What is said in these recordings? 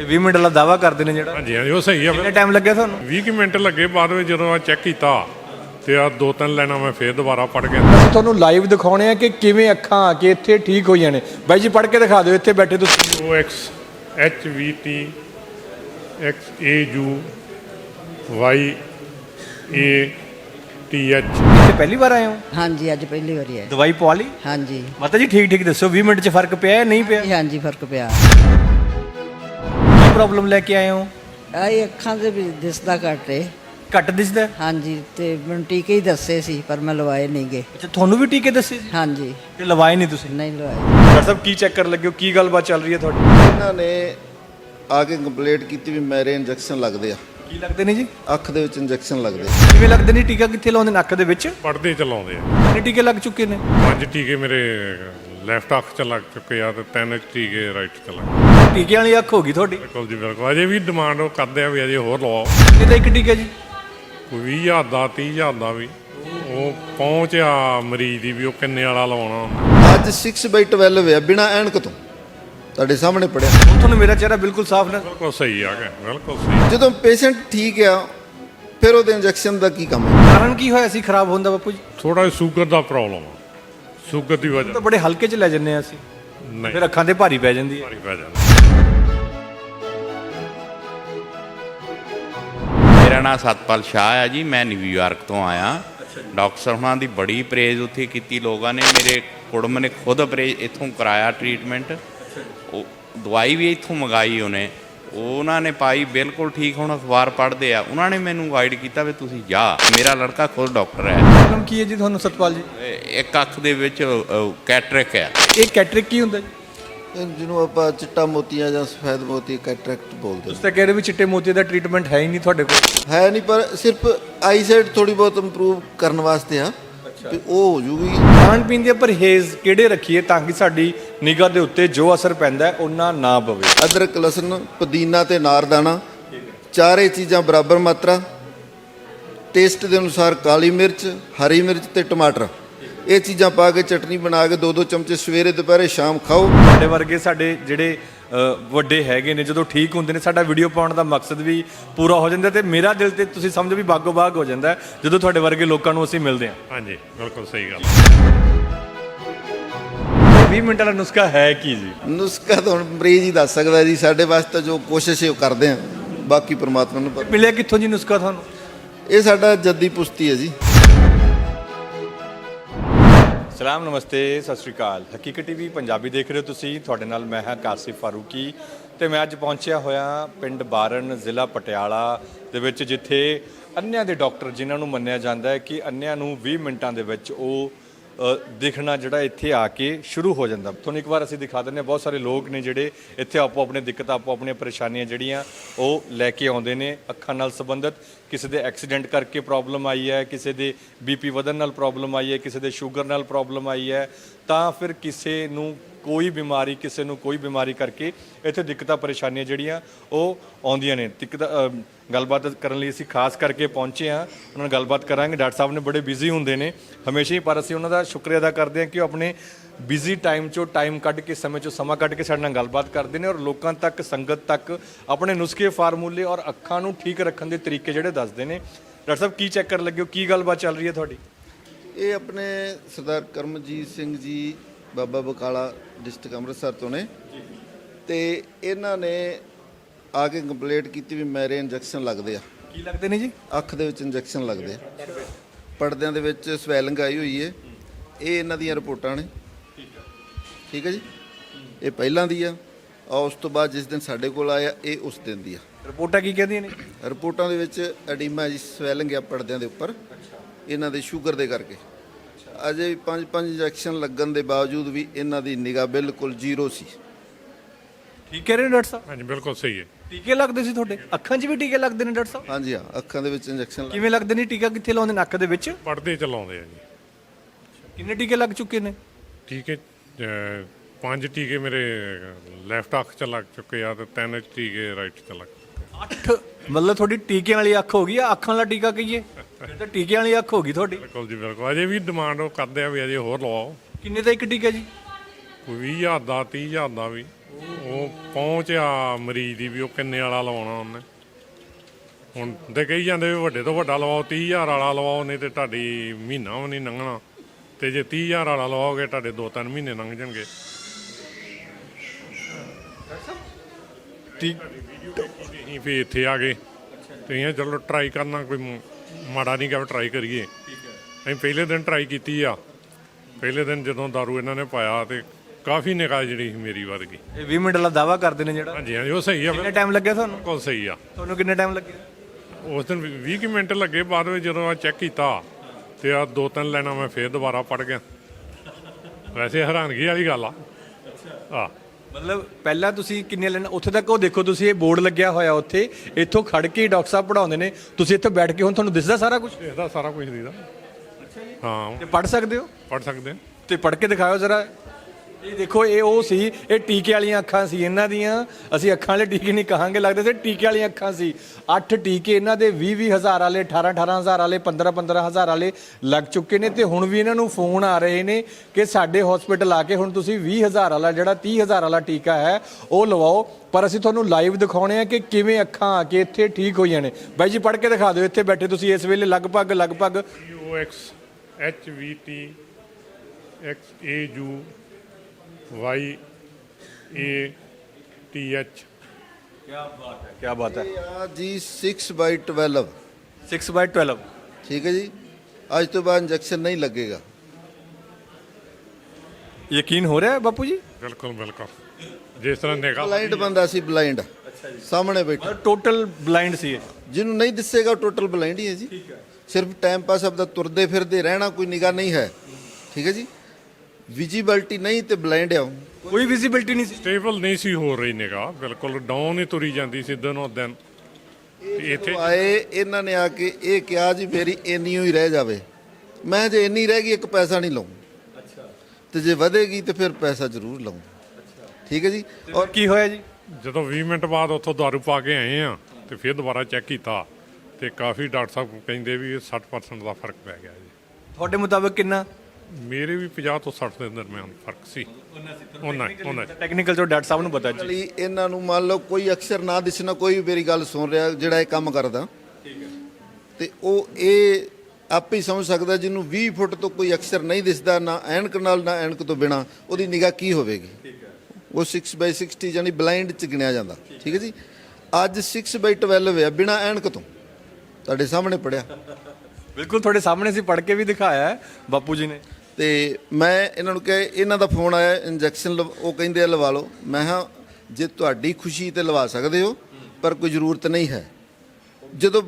ਇਹ 20 ਮਿੰਟ ਵਾਲਾ ਦਾਵਾ ਕਰਦੇ ਨੇ ਜਿਹੜਾ। ਹਾਂਜੀ ਹਾਂਜੀ ਉਹ ਸਹੀ ਆ। ਕਿੰਨਾ ਟਾਈਮ ਲੱਗਿਆ ਤੁਹਾਨੂੰ? 20 ਕੁ ਮਿੰਟ ਲੱਗੇ ਬਾਅਦ ਵਿੱਚ ਜਦੋਂ ਆ ਚੈੱਕ ਕੀਤਾ ਤੇ ਆ ਦੋ ਤਿੰਨ ਲਾਈਨਾਂ ਮੈਂ ਫੇਰ ਦੁਬਾਰਾ ਪੜ ਗਿਆ। ਅਸੀਂ ਤੁਹਾਨੂੰ ਲਾਈਵ ਦਿਖਾਉਣੇ ਆ ਕਿ ਕਿਵੇਂ ਅੱਖਾਂ ਆ ਕੇ ਇੱਥੇ ਠੀਕ ਹੋਈਆਂ ਨੇ। ਬਾਈ ਜੀ ਪੜ੍ਹ ਕੇ ਦਿਖਾ ਦਿਓ ਇੱਥੇ ਬੈਠੇ ਤੁਸੀਂ। O X H V T X A U Y A T H ਇੱਥੇ ਪਹਿਲੀ ਵਾਰ ਆਏ ਹੋ? ਹਾਂਜੀ ਅੱਜ ਪਹਿਲੀ ਵਾਰੀ ਹੈ ਦਵਾਈ ਪਵਾ ਲਈ? ਹਾਂਜੀ। ਮਾਤਾ ਜੀ ਠੀਕ ਠੀਕ ਦੱਸੋ 20 ਮਿੰਟ 'ਚ ਫ਼ਰਕ ਪਿਆ ਹੈ ਨਹੀਂ ਪਿਆ? ਹਾਂਜੀ ਫ਼ਰਕ ਪਿਆ। ਪ੍ਰੋਬਲਮ ਲੈ ਕੇ ਆਏ ਹੋ? ਆਈ ਅੱਖਾਂ ਦੇ ਵੀ ਦਿਸਦਾ ਘੱਟ ਏ। ਘੱਟ ਦਿਸਦਾ? ਹੈ? ਹਾਂਜੀ ਤੇ ਮੈਨੂੰ ਟੀਕੇ ਹੀ ਦੱਸੇ ਸੀ ਪਰ ਮੈਂ ਲਵਾਏ ਨਹੀਂਗੇ ਅੱਛਾ ਤੁਹਾਨੂੰ ਵੀ ਟੀਕੇ ਦੱਸੇ ਸੀ? ਹਾਂਜੀ। ਤੇ ਲਵਾਏ ਨਹੀਂ ਤੁਸੀਂ? ਨਹੀਂ ਲਵਾਏ। ਡਾਕਟਰ ਸਾਹਿਬ ਕੀ ਚੈੱਕ ਕਰਨ ਲੱਗੇ ਹੋ? ਕੀ ਗੱਲਬਾਤ ਚੱਲ ਰਹੀ ਹੈ ਤੁਹਾਡੀ? ਇਹਨਾਂ ਨੇ ਆ ਕੇ ਕੰਪਲੀਟ ਕੀਤੀ ਵੀ ਮੇਰੇ ਇੰਜੈਕਸ਼ਨ ਲੱਗਦੇ ਆ। ਕੀ ਲੱਗਦੇ ਨੇ ਜੀ? ਅੱਖ ਦੇ ਵਿੱਚ ਇੰਜੈਕਸ਼ਨ ਲੱਗਦੇ ਆ। ਕਿਵੇਂ ਲੱਗਦੇ ਨੇ? ਟੀਕਾ ਕਿੱਥੇ ਲਾਉਂਦੇ ਨੱਕ ਦੇ ਵਿੱਚ? ਪੜਦੇ ਚਲਾਉਂਦੇ ਆ। ਕਿੰਨੇ ਟੀਕੇ ਲੱਗ ਚੁੱਕੇ ਨੇ? ਪੰਜ ਟੀਕੇ ਮੇਰੇ ਲੈਫਟ ਅੱਖ 'ਚ ਲੱਗ ਚੁੱਕੇ ਆ ਤੇ ਤਿੰਨ ਟੀਕੇ ਰਾਈਟ 'ਚ ਲੱਗ। ਟੀਕੇ ਵਾਲੀ ਅੱਖ ਹੋ ਗਈ ਤੁਹਾਡੀ? ਬਿਲਕੁਲ ਜੀ ਬਿਲਕੁਲ। ਅਜੇ ਵੀ ਡਿਮਾਂਡ ਉਹ ਕਰਦੇ ਆ ਵੀ ਅਜੇ ਹੋਰ ਲਵਾਓ। ਕਿੰਨੇ ਦਾ ਇੱਕ ਟੀਕਾ ਜੀ? ਕੋਈ 20000 ਦਾ 30000 ਦਾ ਵੀ। ਉਹ ਪਹੁੰਚਿਆ ਮਰੀਜ਼ ਦੀ ਵੀ ਉਹ ਕਿੰਨੇ ਵਾਲਾ ਲਵਾਉਣਾ। ਅੱਜ 6/12 ਹੈ ਬਿਨਾ ਐਨਕ ਤੋਂ। ਤੁਹਾਡੇ ਸਾਹਮਣੇ ਪੜਿਆ। ਤੁਹਾਨੂੰ ਮੇਰਾ ਚਿਹਰਾ ਬਿਲਕੁਲ ਸਾਫ਼ ਨਾ ਬਿਲਕੁਲ ਸਹੀ ਆ ਗਿਆ ਬਿਲਕੁਲ ਸਹੀ। ਜਦੋਂ ਪੇਸ਼ੈਂਟ ਠੀਕ ਆ ਫਿਰ ਉਹਦੇ ਇੰਜੈਕਸ਼ਨ ਦਾ ਕੀ ਕੰਮ ਹੈ ਕਾਰਨ ਕੀ ਹੋਇਆ ਸੀ? ਖਰਾਬ ਹੋਣ ਦਾ ਬਾਪੂ ਜੀ? ਥੋੜਾ ਸ਼ੂਗਰ ਦਾ ਪ੍ਰੋਬਲਮ ਆ। ਸ਼ੂਗਰ ਦੀ ਵਜ੍ਹਾ ਤਾਂ ਬੜੇ ਹਲਕੇ 'ਚ ਲੈ ਜੰਨੇ ਆ ਅਸੀਂ। ਨਹੀਂ। ਫਿਰ ਅੱਖਾਂ ਤੇ ਭਾਰੀ ਪੈ ਜਾਂਦੀ ਹੈ ਭਾਰੀ ਪੈ ਜਾਂਦਾ ਮੇਰਾ ਨਾਮ ਸਤਪਾਲ ਸ਼ਾਹ ਹੈ ਜੀ ਮੈਂ ਨਿਊਯਾਰਕ ਤੋਂ ਆਇਆ। ਡਾਕਟਰ ਸਾਹਿਬਾਂ ਦੀ ਬੜੀ ਪ੍ਰੇਜ਼ ਉੱਥੇ ਕੀਤੀ ਲੋਕਾਂ ਨੇ ਮੇਰੇ ਕੁੜਮ ਨੇ ਖੁਦ ਪ੍ਰੇਜ਼ ਇੱਥੋਂ ਕਰਾਇਆ ਟ੍ਰੀਟਮੈਂਟ। ਉਹ ਦਵਾਈ ਵੀ ਇੱਥੋਂ ਮੰਗਾਈ ਉਹਨੇ। ਉਹਨਾਂ ਨੇ ਪਾਈ ਬਿਲਕੁਲ ਠੀਕ ਹੁਣ ਅਖਬਾਰ ਪੜ੍ਹਦੇ ਆ। ਉਹਨਾਂ ਨੇ ਮੈਨੂੰ ਗਾਈਡ ਕੀਤਾ ਵੀ ਤੁਸੀਂ ਜਾ। ਮੇਰਾ ਲੜਕਾ ਖੁਦ ਡਾਕਟਰ ਹੈ। ਪ੍ਰੋਬਲਮ ਕੀ ਹੈ ਜੀ ਤੁਹਾਨੂੰ ਸਤਪਾਲ ਜੀ? ਇੱਕ ਅੱਖ ਦੇ ਵਿੱਚ ਕੈਟਰਿਕ ਹੈ ਇਹ ਕੈਟਰਿਕ ਕੀ ਹੁੰਦਾ ਜੀ? ਜਿਹਨੂੰ ਆਪਾਂ ਚਿੱਟਾ ਮੋਤੀਆ ਜਾਂ ਸਫੈਦ ਮੋਤੀ ਕੈਟਰੈਕਟ ਬੋਲਦੇ ਤੁਸੀਂ ਤਾਂ ਕਹਿ ਰਹੇ ਵੀ ਚਿੱਟੇ ਮੋਤੀ ਦਾ ਟ੍ਰੀਟਮੈਂਟ ਹੈ ਹੀ ਨਹੀਂ ਤੁਹਾਡੇ ਕੋਲ। ਹੈ ਨਹੀਂ ਪਰ ਸਿਰਫ ਆਈਸਾਈਟ ਥੋੜੀ ਬਹੁਤ ਇੰਪਰੂਵ ਕਰਨ ਵਾਸਤੇ ਆ। ਤੇ ਉਹ ਹੋ ਜੂਗੀ। ਖਾਣ ਪੀਣ ਦੇ ਪਰਹੇਜ਼ ਕਿਹੜੇ ਰੱਖੀਏ ਤਾਂ ਕਿ ਸਾਡੀ ਨਿਗਾਹ ਦੇ ਉੱਤੇ ਜੋ ਅਸਰ ਪੈਂਦਾ ਹੈ ਉਹਨਾਂ ਨਾ ਪਵੇ। ਅਦਰਕ ਲਸਣ ਪੁਦੀਨਾ ਤੇ ਨਾਰਦਾਣਾ ਚਾਰੇ ਚੀਜ਼ਾਂ ਬਰਾਬਰ ਮਾਤਰਾ ਟੇਸਟ ਦੇ ਅਨੁਸਾਰ ਕਾਲੀ ਮਿਰਚ ਹਰੀ ਮਿਰਚ ਤੇ ਟਮਾਟਰ। ਇਹ ਚੀਜ਼ਾਂ ਪਾ ਕੇ ਚਟਨੀ ਬਣਾ ਕੇ ਦੋ ਦੋ ਚਮਚੇ ਸਵੇਰੇ ਦੁਪਹਿਰੇ ਸ਼ਾਮ ਖਾਓ। ਸਾਡੇ ਵਰਗੇ ਸਾਡੇ ਜਿਹੜੇ ਵੱਡੇ ਹੈਗੇ ਨੇ ਜਦੋਂ ਠੀਕ ਹੁੰਦੇ ਨੇ ਸਾਡਾ ਵੀਡੀਓ ਪਾਉਣ ਦਾ ਮਕਸਦ ਵੀ ਪੂਰਾ ਹੋ ਜਾਂਦਾ ਤੇ ਮੇਰਾ ਦਿਲ ਤੇ ਤੁਸੀਂ ਸਮਝੋ ਵੀ ਬਾਗੋ ਬਾਗ ਹੋ ਜਾਂਦਾ ਹੈ ਜਦੋਂ ਤੁਹਾਡੇ ਵਰਗੇ ਲੋਕਾਂ ਨੂੰ ਅਸੀਂ ਮਿਲਦੇ ਹਾਂ। ਹਾਂਜੀ ਬਿਲਕੁਲ ਸਹੀ ਗੱਲ। 20 ਮਿੰਟ ਵਾਲਾ ਨੁਸਖਾ ਹੈ ਕੀ ਜੀ? ਨੁਸਖਾ ਤਾਂ ਹੁਣ ਮਰੀਜ਼ ਹੀ ਦੱਸ ਸਕਦਾ ਜੀ ਸਾਡੇ ਵਾਸਤੇ ਜੋ ਕੋਸ਼ਿਸ਼ ਹੈ ਉਹ ਕਰਦੇ ਆ। ਬਾਕੀ ਪ੍ਰਮਾਤਮਾ ਨੂੰ ਪਤਾ। ਮਿਲਿਆ ਕਿੱਥੋਂ ਜੀ ਨੁਸਖਾ ਤੁਹਾਨੂੰ? ਇਹ ਸਾਡਾ ਜੱਦੀ ਪੁਸ਼ਤੀ ਹੈ ਜੀ। ਸਲਾਮ ਨਮਸਤੇ ਸਤਿ ਸ਼੍ਰੀ ਅਕਾਲ। ਹਕੀਕਤ ਟੀਵੀ ਪੰਜਾਬੀ ਦੇਖ ਰਹੇ ਹੋ ਤੁਸੀਂ। ਤੁਹਾਡੇ ਨਾਲ ਮੈਂ ਹਾਂ ਕਾਸਿਫ ਫਾਰੂਕੀ ਤੇ ਮੈਂ ਅੱਜ ਪਹੁੰਚਿਆ ਹੋਇਆ ਪਿੰਡ ਬਾਰਨ ਜ਼ਿਲ੍ਹਾ ਪਟਿਆਲਾ ਦੇ ਵਿੱਚ ਜਿੱਥੇ ਅੰਨਿਆਂ ਦੇ ਡਾਕਟਰ ਜਿਨ੍ਹਾਂ ਨੂੰ ਮੰਨਿਆ ਜਾਂਦਾ ਹੈ ਕਿ ਅੰਨਿਆਂ ਨੂੰ 20 ਮਿੰਟਾਂ ਦੇ ਵਿੱਚ ਉਹ ਅ, ਦਿਖਣਾ ਜਿਹੜਾ ਇੱਥੇ ਆ ਕੇ ਸ਼ੁਰੂ ਹੋ ਜਾਂਦਾ। ਤੁਹਾਨੂੰ ਇੱਕ ਵਾਰ ਅਸੀਂ ਦਿਖਾ ਦਿੰਦੇ ਹਾਂ। ਬਹੁਤ ਸਾਰੇ ਲੋਕ ਨੇ ਜਿਹੜੇ ਇੱਥੇ ਆਪੋ ਆਪਣੇ ਦਿੱਕਤਾਂ ਆਪੋ ਆਪਣੀਆਂ ਪਰੇਸ਼ਾਨੀਆਂ ਜਿਹੜੀਆਂ ਉਹ ਲੈ ਕੇ ਆਉਂਦੇ ਨੇ ਅੱਖਾਂ ਨਾਲ ਸੰਬੰਧਿਤ। ਕਿਸੇ ਦੇ ਐਕਸੀਡੈਂਟ ਕਰਕੇ ਪ੍ਰੋਬਲਮ ਆਈ ਹੈ, ਕਿਸੇ ਦੇ ਬੀਪੀ ਵਧਣ ਨਾਲ ਪ੍ਰੋਬਲਮ ਆਈ ਹੈ, ਕਿਸੇ ਦੇ ਸ਼ੂਗਰ ਨਾਲ ਪ੍ਰੋਬਲਮ ਆਈ ਹੈ, ਤਾਂ ਫਿਰ ਕਿਸੇ ਨੂੰ ਕੋਈ ਬਿਮਾਰੀ, ਕਿਸੇ ਨੂੰ ਕੋਈ ਬਿਮਾਰੀ ਕਰਕੇ ਇੱਥੇ ਦਿੱਕਤਾਂ ਪਰੇਸ਼ਾਨੀਆਂ ਜਿਹੜੀਆਂ ਉਹ ਆਉਂਦੀਆਂ ਨੇ। ਦਿੱਕਤ ਗੱਲਬਾਤ ਕਰਨ ਲਈ ਅਸੀਂ ਖਾਸ ਕਰਕੇ ਪਹੁੰਚੇ ਹਾਂ। ਉਹਨਾਂ ਨਾਲ ਗੱਲਬਾਤ ਕਰਾਂਗੇ। ਡਾਕਟਰ ਸਾਹਿਬ ਨੇ ਬੜੇ ਬਿਜ਼ੀ ਹੁੰਦੇ ਨੇ। ਹਮੇਸ਼ਾ ਹੀ ਪਰ ਅਸੀਂ ਉਹਨਾਂ ਦਾ ਸ਼ੁਕਰੀਆ ਅਦਾ ਕਰਦੇ ਹਾਂ ਕਿ ਉਹ ਆਪਣੇ ਬਿਜ਼ੀ ਟਾਈਮ ਚੋਂ ਟਾਈਮ ਕੱਢ ਕੇ ਸਮੇਂ ਚੋਂ ਸਮਾਂ ਕੱਢ ਕੇ ਸਾਡੇ ਨਾਲ ਗੱਲਬਾਤ ਕਰਦੇ ਨੇ ਔਰ ਲੋਕਾਂ ਤੱਕ ਸੰਗਤ ਤੱਕ ਆਪਣੇ ਨੁਸਖੇ ਫਾਰਮੂਲੇ ਔਰ ਅੱਖਾਂ ਨੂੰ ਠੀਕ ਰੱਖਣ ਦੇ ਤਰੀਕੇ ਜਿਹੜੇ ਦੱਸਦੇ ਨੇ। ਡਾਕਟਰ ਸਾਹਿਬ ਕੀ ਚੈੱਕ ਕਰਨ ਲੱਗੇ ਹੋ ਕੀ ਗੱਲਬਾਤ ਚੱਲ ਰਹੀ ਹੈ ਤੁਹਾਡੀ? ਇਹ ਆਪਣੇ ਸਰਦਾਰ ਕਰਮਜੀਤ ਸਿੰਘ ਜੀ ਬਾਬਾ ਬਕਾਲਾ ਡਿਸਟ੍ਰਿਕਟ ਅੰਮ੍ਰਿਤਸਰ ਤੋਂ ਨੇ। ਤੇ ਇਹਨਾਂ ਨੇ ਆ ਕੇ ਕੰਪਲੀਟ ਕੀਤੀ ਵੀ ਮੇਰੇ ਇੰਜੈਕਸ਼ਨ ਲੱਗਦੇ ਆ। ਕੀ ਲੱਗਦੇ ਨੇ ਜੀ? ਅੱਖ ਦੇ ਵਿੱਚ ਇੰਜੈਕਸ਼ਨ ਲੱਗਦੇ ਆ। ਪਰਦਿਆਂ ਦੇ ਵਿੱਚ ਸਵੈਲਿੰਗ ਆਈ ਹੋਈ ਹੈ। ਇਹ ਇਹਨਾਂ ਦੀਆਂ ਰਿਪੋਰਟਾਂ ਨੇ। ਠੀਕ ਹੈ ਜੀ? ਇਹ ਪਹਿਲਾਂ ਦੀ ਆ। ਆ ਉਸ ਤੋਂ ਬਾਅਦ ਜਿਸ ਦਿਨ ਸਾਡੇ ਕੋਲ ਆਇਆ ਇਹ ਉਸ ਦਿਨ ਦੀ ਆ। ਰਿਪੋਰਟਾਂ ਕੀ ਕਹਿੰਦੀਆਂ ਨੇ? ਰਿਪੋਰਟਾਂ ਦੇ ਵਿੱਚ ਐਡੀਮਾ ਜੀ ਸਵੈਲਿੰਗ ਆ ਪਰਦਿਆਂ ਦੇ ਉੱਪਰ। ਇਹਨਾਂ ਦੇ ਸ਼ੂਗਰ ਦੇ ਕਰਕੇ। ਅਜੇ ਵੀ ਪੰਜ ਪੰਜ ਇੰਜੈਕਸ਼ਨ ਲੱਗਣ ਦੇ ਬਾਵਜੂਦ ਵੀ ਇਹਨਾਂ ਦੀ ਨਿਗਾਹ ਬਿਲਕੁਲ ਜ਼ੀਰੋ ਸੀ। ਠੀਕ ਕਹਿ ਰਹੇ ਨੇ ਡਾਕਟਰ ਸਾਹਿਬ? ਹਾਂਜੀ ਬਿਲਕੁਲ ਸਹੀ ਹੈ। ਟੀਕੇ ਲੱਗਦੇ ਸੀ ਤੁਹਾਡੇ? ਅੱਖਾਂ 'ਚ ਵੀ ਟੀਕੇ ਲੱਗਦੇ ਨੇ ਡਾਕਟਰ ਸਾਹਿਬ? ਹਾਂਜੀ ਹਾਂ ਅੱਖਾਂ ਦੇ ਵਿੱਚ ਇੰਜੈਕਸ਼ਨ ਲੱਗ ਕਿਵੇਂ ਲੱਗਦੇ ਨੇ ਟੀਕਾ? ਕਿੱਥੇ ਲਾਉਂਦੇ ਨੇ? ਅੱਖ ਦੇ ਵਿੱਚ? ਪੜਦੇ ਚਲਾਉਂਦੇ ਆ ਜੀ। ਕਿੰਨੇ ਟੀਕੇ ਲੱਗ ਚੁੱਕੇ ਨੇ? ਟੀਕੇ ਅਹ, ਪੰਜ ਟੀਕੇ ਮੇਰੇ ਲੈਫਟ ਅੱਖ 'ਚ ਲੱਗ ਚੁੱਕੇ ਆ ਤੇ ਤਿੰਨ ਟੀਕੇ ਰਾਈਟ 'ਚ ਲੱਗ ਚੁੱਕੇ 8 ਮਤਲਬ ਤੁਹਾਡੀ ਟੀਕਿਆਂ ਵਾਲੀ ਅੱਖ ਹੋ ਗਈ ਆ? ਅੱਖਾਂ ਵਾਲਾ ਟੀਕਾ ਕਹੀਏ? ਫਿਰ ਤਾਂ ਟੀਕਿਆਂ ਵਾਲੀ ਅੱਖ ਹੋ ਗਈ ਤੁਹਾਡੀ। ਬਿਲਕੁਲ ਜੀ ਬਿਲਕੁਲ। ਅਜੇ ਵੀ ਡਿਮਾਂਡ ਉਹ ਕਰਦੇ ਆ ਵੀ ਅਜੇ ਹੋਰ ਲਵਾਓ। ਕਿੰਨੇ ਦਾ ਇੱਕ ਟੀਕਾ ਜੀ? ਕੋਈ 20000 ਦਾ 30000 ਦਾ ਵੀ। ਉਹ ਪਹੁੰਚਿਆ ਮਰੀਜ਼ ਦੀ ਵੀ ਉਹ ਕਿੰਨੇ ਵਾਲਾ ਲਵਾਉਣਾ ਉਹਨੇ। ਹੁਣ ਤੇ ਕਹੀ ਜਾਂਦੇ ਵੀ ਵੱਡੇ ਤੋਂ ਵੱਡਾ ਲਵਾਓ 30000 ਵਾਲਾ ਲਵਾਓ ਨਹੀਂ ਤੇ ਤੁਹਾਡੀ ਮਹੀਨਾ ਵੀ ਨਹੀਂ ਲੰਘਣਾ। ਤੇ ਜੇ 30000 ਵਾਲਾ ਲਵਾਓਗੇ ਤੁਹਾਡੇ 2-3 ਮਹੀਨੇ ਲੰਘ ਜਾਣਗੇ। ਠੀਕ। ਅਸੀਂ ਵੀ ਇੱਥੇ ਆ ਗਏ। ਤੇ ਇਹ ਚਲੋ ਟਰਾਈ ਕਰਨਾ ਕੋਈ ਮਾੜਾ ਨਹੀਂ ਗਾ ਟਰਾਈ ਕਰੀਏ। ਅਸੀਂ ਪਹਿਲੇ ਦਿਨ ਟਰਾਈ ਕੀਤੀ ਆ। ਪਹਿਲੇ ਦਿਨ ਜਦੋਂ ਦਾਰੂ ਇਹਨਾਂ ਨੇ ਪਾਇਆ ਤੇ ਕਾਫੀ ਨਿਗਾਹ ਜਿਹੜੀ ਸੀ ਮੇਰੀ ਵੱਧ ਗਈ। ਇਹ 20 ਮਿੰਟ ਵਾਲਾ ਦਾਵਾ ਕਰਦੇ ਨੇ ਜਿਹੜਾ? ਹਾਂਜੀ ਹਾਂਜੀ ਉਹ ਸਹੀ ਆ। ਕਿੰਨੇ ਟਾਈਮ ਲੱਗਿਆ ਤੁਹਾਨੂੰ? ਬਿਲਕੁਲ ਸਹੀ ਆ। ਤੁਹਾਨੂੰ ਕਿੰਨੇ ਟਾਈਮ ਲੱਗਿਆ? ਉਸ ਦਿਨ 20 ਕੁ ਮਿੰਟ ਲੱਗੇ ਬਾਅਦ ਵਿੱਚ ਜਦੋਂ ਆ ਚੈੱਕ ਕੀਤਾ ਤੇ ਆ ਦੋ ਤਿੰਨ ਲਾਈਨਾਂ ਮੈਂ ਫੇਰ ਦੁਬਾਰਾ ਪੜ ਗਿਆ। ਵੈਸੇ ਹੈਰਾਨਗੀ ਵਾਲੀ ਗੱਲ ਆ। ਆ ਮਤਲਬ ਪਹਿਲਾਂ ਤੁਸੀਂ ਕਿੰਨੇ ਲੈਣਾ? ਉੱਥੇ ਤੱਕ ਉਹ ਦੇਖੋ ਤੁਸੀਂ ਇਹ ਬੋਰਡ ਲੱਗਿਆ ਹੋਇਆ ਉੱਥੇ। ਇੱਥੋਂ ਖੜ ਕੇ ਡਾਕਟਰ ਸਾਹਿਬ ਪੜਾਉਂਦੇ ਨੇ। ਤੁਸੀਂ ਇੱਥੇ ਬੈਠ ਕੇ ਹੁਣ ਤੁਹਾਨੂੰ ਦਿਸਦਾ ਸਾਰਾ ਕੁਝ ਇਹਦਾ ਸਾਰਾ ਕੁਝ ਦੀਦਾ ਹਾਂ। ਤੇ ਪੜ ਸਕਦੇ ਹੋ? ਪੜ ਸਕਦੇ। ਤੇ ਪੜ ਕੇ ਦਿਖਾਓ ਜ਼ਰਾ। ਇਹ ਦੇਖੋ, ਇਹ ਉਹ ਸੀ, ਇਹ ਟੀਕੇ ਵਾਲੀਆਂ ਅੱਖਾਂ ਸੀ ਇਹਨਾਂ ਦੀਆਂ। ਅਸੀਂ ਅੱਖਾਂ ਵਾਲੇ ਟੀਕੇ ਨਹੀਂ ਕਹਾਂਗੇ, ਲੱਗਦੇ ਸੀ ਟੀਕੇ ਵਾਲੀਆਂ ਅੱਖਾਂ ਸੀ। 8 ਟੀਕੇ ਇਹਨਾਂ ਦੇ 20 20 ਹਜ਼ਾਰ ਵਾਲੇ 18 18 ਹਜ਼ਾਰ ਵਾਲੇ 15 15 ਹਜ਼ਾਰ ਵਾਲੇ ਲੱਗ ਚੁੱਕੇ ਨੇ ਤੇ ਹੁਣ ਵੀ ਇਹਨਾਂ ਨੂੰ ਫੋਨ ਆ ਰਹੇ ਨੇ ਕਿ ਸਾਡੇ ਹਸਪੀਟਲ ਆ ਕੇ ਹੁਣ ਤੁਸੀਂ 20 ਹਜ਼ਾਰ ਵਾਲਾ, ਜਿਹੜਾ 30 ਹਜ਼ਾਰ ਵਾਲਾ ਟੀਕਾ ਹੈ, ਉਹ ਲਵਾਓ। ਪਰ ਅਸੀਂ ਤੁਹਾਨੂੰ ਲਾਈਵ ਦਿਖਾਉਣੇ ਆ ਕਿ ਕਿਵੇਂ ਅੱਖਾਂ ਆ ਕੇ ਇੱਥੇ ਠੀਕ ਹੋਈਆਂ ਨੇ। ਬਾਈ ਜੀ, ਪੜ੍ਹ ਕੇ ਦਿਖਾ ਦਿਓ, ਇੱਥੇ ਬੈਠੇ ਤੁਸੀਂ ਇਸ ਵੇਲੇ ਲਗਭਗ ਲਗਭਗ। U X H V Y A T H ਕੀ ਬਾਤ ਹੈ। ਕੀ ਬਾਤ ਹੈ। ਆ ਜੀ 6 ਬਾਈ 12 6 ਬਾਈ 12 ਠੀਕ ਹੈ ਜੀ। ਅੱਜ ਤੋਂ ਬਾਅਦ ਇੰਜੈਕਸ਼ਨ ਨਹੀਂ ਲੱਗੇਗਾ। ਯਕੀਨ ਹੋ ਰਿਹਾ ਹੈ ਬਾਪੂ ਜੀ? ਬਿਲਕੁਲ ਬਿਲਕੁਲ। ਜਿਸ ਤਰ੍ਹਾਂ ਨਿਗਾਹ ਬਲਾਈਂਡ ਬੰਦਾ ਸੀ ਬਲਾਈਂਡ ਸਾਹਮਣੇ ਬੈਠਾ। ਟੋਟਲ ਬਲਾਈਂਡ ਸੀ ਇਹ। ਜਿਹਨੂੰ ਨਹੀਂ ਦਿਸੇਗਾ ਟੋਟਲ ਬਲਾਈਂਡ ਹੀ ਹੈ ਜੀ। ਸਿਰਫ ਟਾਈਮ ਪਾਸ ਆਪਦਾ ਤੁਰਦੇ ਫਿਰਦੇ ਰਹਿਣਾ ਕੋਈ ਨਿਗਾਹ ਨਹੀਂ ਹੈ। ਠੀਕ ਹੈ ਜੀ। ਵਿਜੀਬਿਲਟੀ ਨਹੀਂ ਤੇ ਬਲਾਈਂਡ ਆ। ਕੋਈ ਵਿਜ਼ਿਬਿਲਟੀ ਨਹੀਂ ਸੀ। ਸਟੇਬਲ ਨਹੀਂ ਸੀ ਹੋ ਰਹੀ ਨਿਗਾਹ। ਬਿਲਕੁਲ ਡਾਊਨ ਹੀ ਤੁਰੀ ਜਾਂਦੀ ਸੀ ਦਿਨੋਂ ਦਿਨ। ਇੱਥੇ ਆਏ ਇਹਨਾਂ ਨੇ ਆ ਕੇ ਇਹ ਕਿਹਾ ਜੀ ਮੇਰੀ ਇੰਨੀ ਹੀ ਰਹਿ ਜਾਵੇ। ਮੈਂ ਜੇ ਇੰਨੀ ਰਹਿ ਗਈ ਇੱਕ ਪੈਸਾ ਨਹੀਂ ਲਵਾਂ ਅੱਛਾ। ਤੇ ਜੇ ਵਧੇਗੀ ਤੇ ਫਿਰ ਪੈਸਾ ਜ਼ਰੂਰ ਲਵਾਂ ਠੀਕ ਹੈ ਜੀ? ਔਰ ਕੀ ਹੋਇਆ ਜੀ? ਜਦੋਂ 20 ਮਿੰਟ ਬਾਅਦ ਉੱਥੋਂ ਦਾਰੂ ਪਾ ਕੇ ਆਏ ਆ ਤੇ ਫਿਰ ਦੁਬਾਰਾ ਚੈੱਕ ਕੀਤਾ ਤੇ ਕਾਫੀ ਡਾਕਟਰ ਸਾਹਿਬ ਕਹਿੰਦੇ ਵੀ ਇਹ 60% ਦਾ ਫ਼ਰਕ ਪੈ ਗਿਆ ਜੀ। ਤੁਹਾਡੇ ਮੁਤਾਬਕ ਕਿੰਨਾ? ਮੇਰੇ ਵੀ 50 ਤੋਂ 60 ਦੇ ਦਰਮਿਆਨ ਫ਼ਰਕ ਸੀ। ਉਹਨਾਂ ਉਹਨਾਂ ਟੈਕਨੀਕਲ ਜੋ ਡਾਕਟਰ ਸਾਹਿਬ ਨੂੰ ਪਤਾ ਜੀ। ਲਈ ਇਹਨਾਂ ਨੂੰ ਮੰਨ ਲਓ ਕੋਈ ਅਕਸ਼ਰ ਨਾ ਦਿਸਣਾ ਕੋਈ ਵੀ ਮੇਰੀ ਗੱਲ ਸੁਣ ਰਿਹਾ ਜਿਹੜਾ ਇਹ ਕੰਮ ਕਰਦਾ। ਤੇ ਉਹ ਇਹ ਆਪੇ ਹੀ ਸਮਝ ਸਕਦਾ ਜਿਹਨੂੰ 20 ਫੁੱਟ ਤੋਂ ਕੋਈ ਅਕਸ਼ਰ ਨਹੀਂ ਦਿਸਦਾ ਨਾ ਐਨਕ ਨਾਲ ਨਾ ਐਨਕ ਤੋਂ ਬਿਨਾ ਉਹਦੀ ਨਿਗਾਹ ਕੀ ਹੋਵੇਗੀ? ਉਹ 6 ਬਾਈ 60 ਜਾਨੀ ਬਲਾਈਂਡ ਚ ਗਿਣਿਆ ਜਾਂਦਾ। ਠੀਕ ਹੈ ਜੀ? ਅੱਜ 6 ਬਾਈ 12 ਹੈ ਬਿਨਾ ਐਨਕ ਤੋਂ। ਤੁਹਾਡੇ ਸਾਹਮਣੇ ਪੜਿਆ। ਬਿਲਕੁਲ ਤੁਹਾਡੇ ਸਾਹਮਣੇ ਸੀ ਪੜ ਕੇ ਵੀ ਦਿਖਾਇਆ ਹੈ ਬਾਪੂ ਜੀ ਨੇ। ਤੇ ਮੈਂ ਇਹਨਾਂ ਨੂੰ ਕਿਹਾ ਇਹਨਾਂ ਦਾ ਫੋਨ ਆਇਆ ਇੰਜੈਕਸ਼ਨ ਉਹ ਕਹਿੰਦੇ ਆ ਲਵਾ ਲਓ। ਮੈਂ ਕਿਹਾ ਜੇ ਤੁਹਾਡੀ ਖੁਸ਼ੀ ਤੇ ਲਵਾ ਸਕਦੇ ਹੋ ਪਰ ਕੋਈ ਜ਼ਰੂਰਤ ਨਹੀਂ ਹੈ। ਜਦੋਂ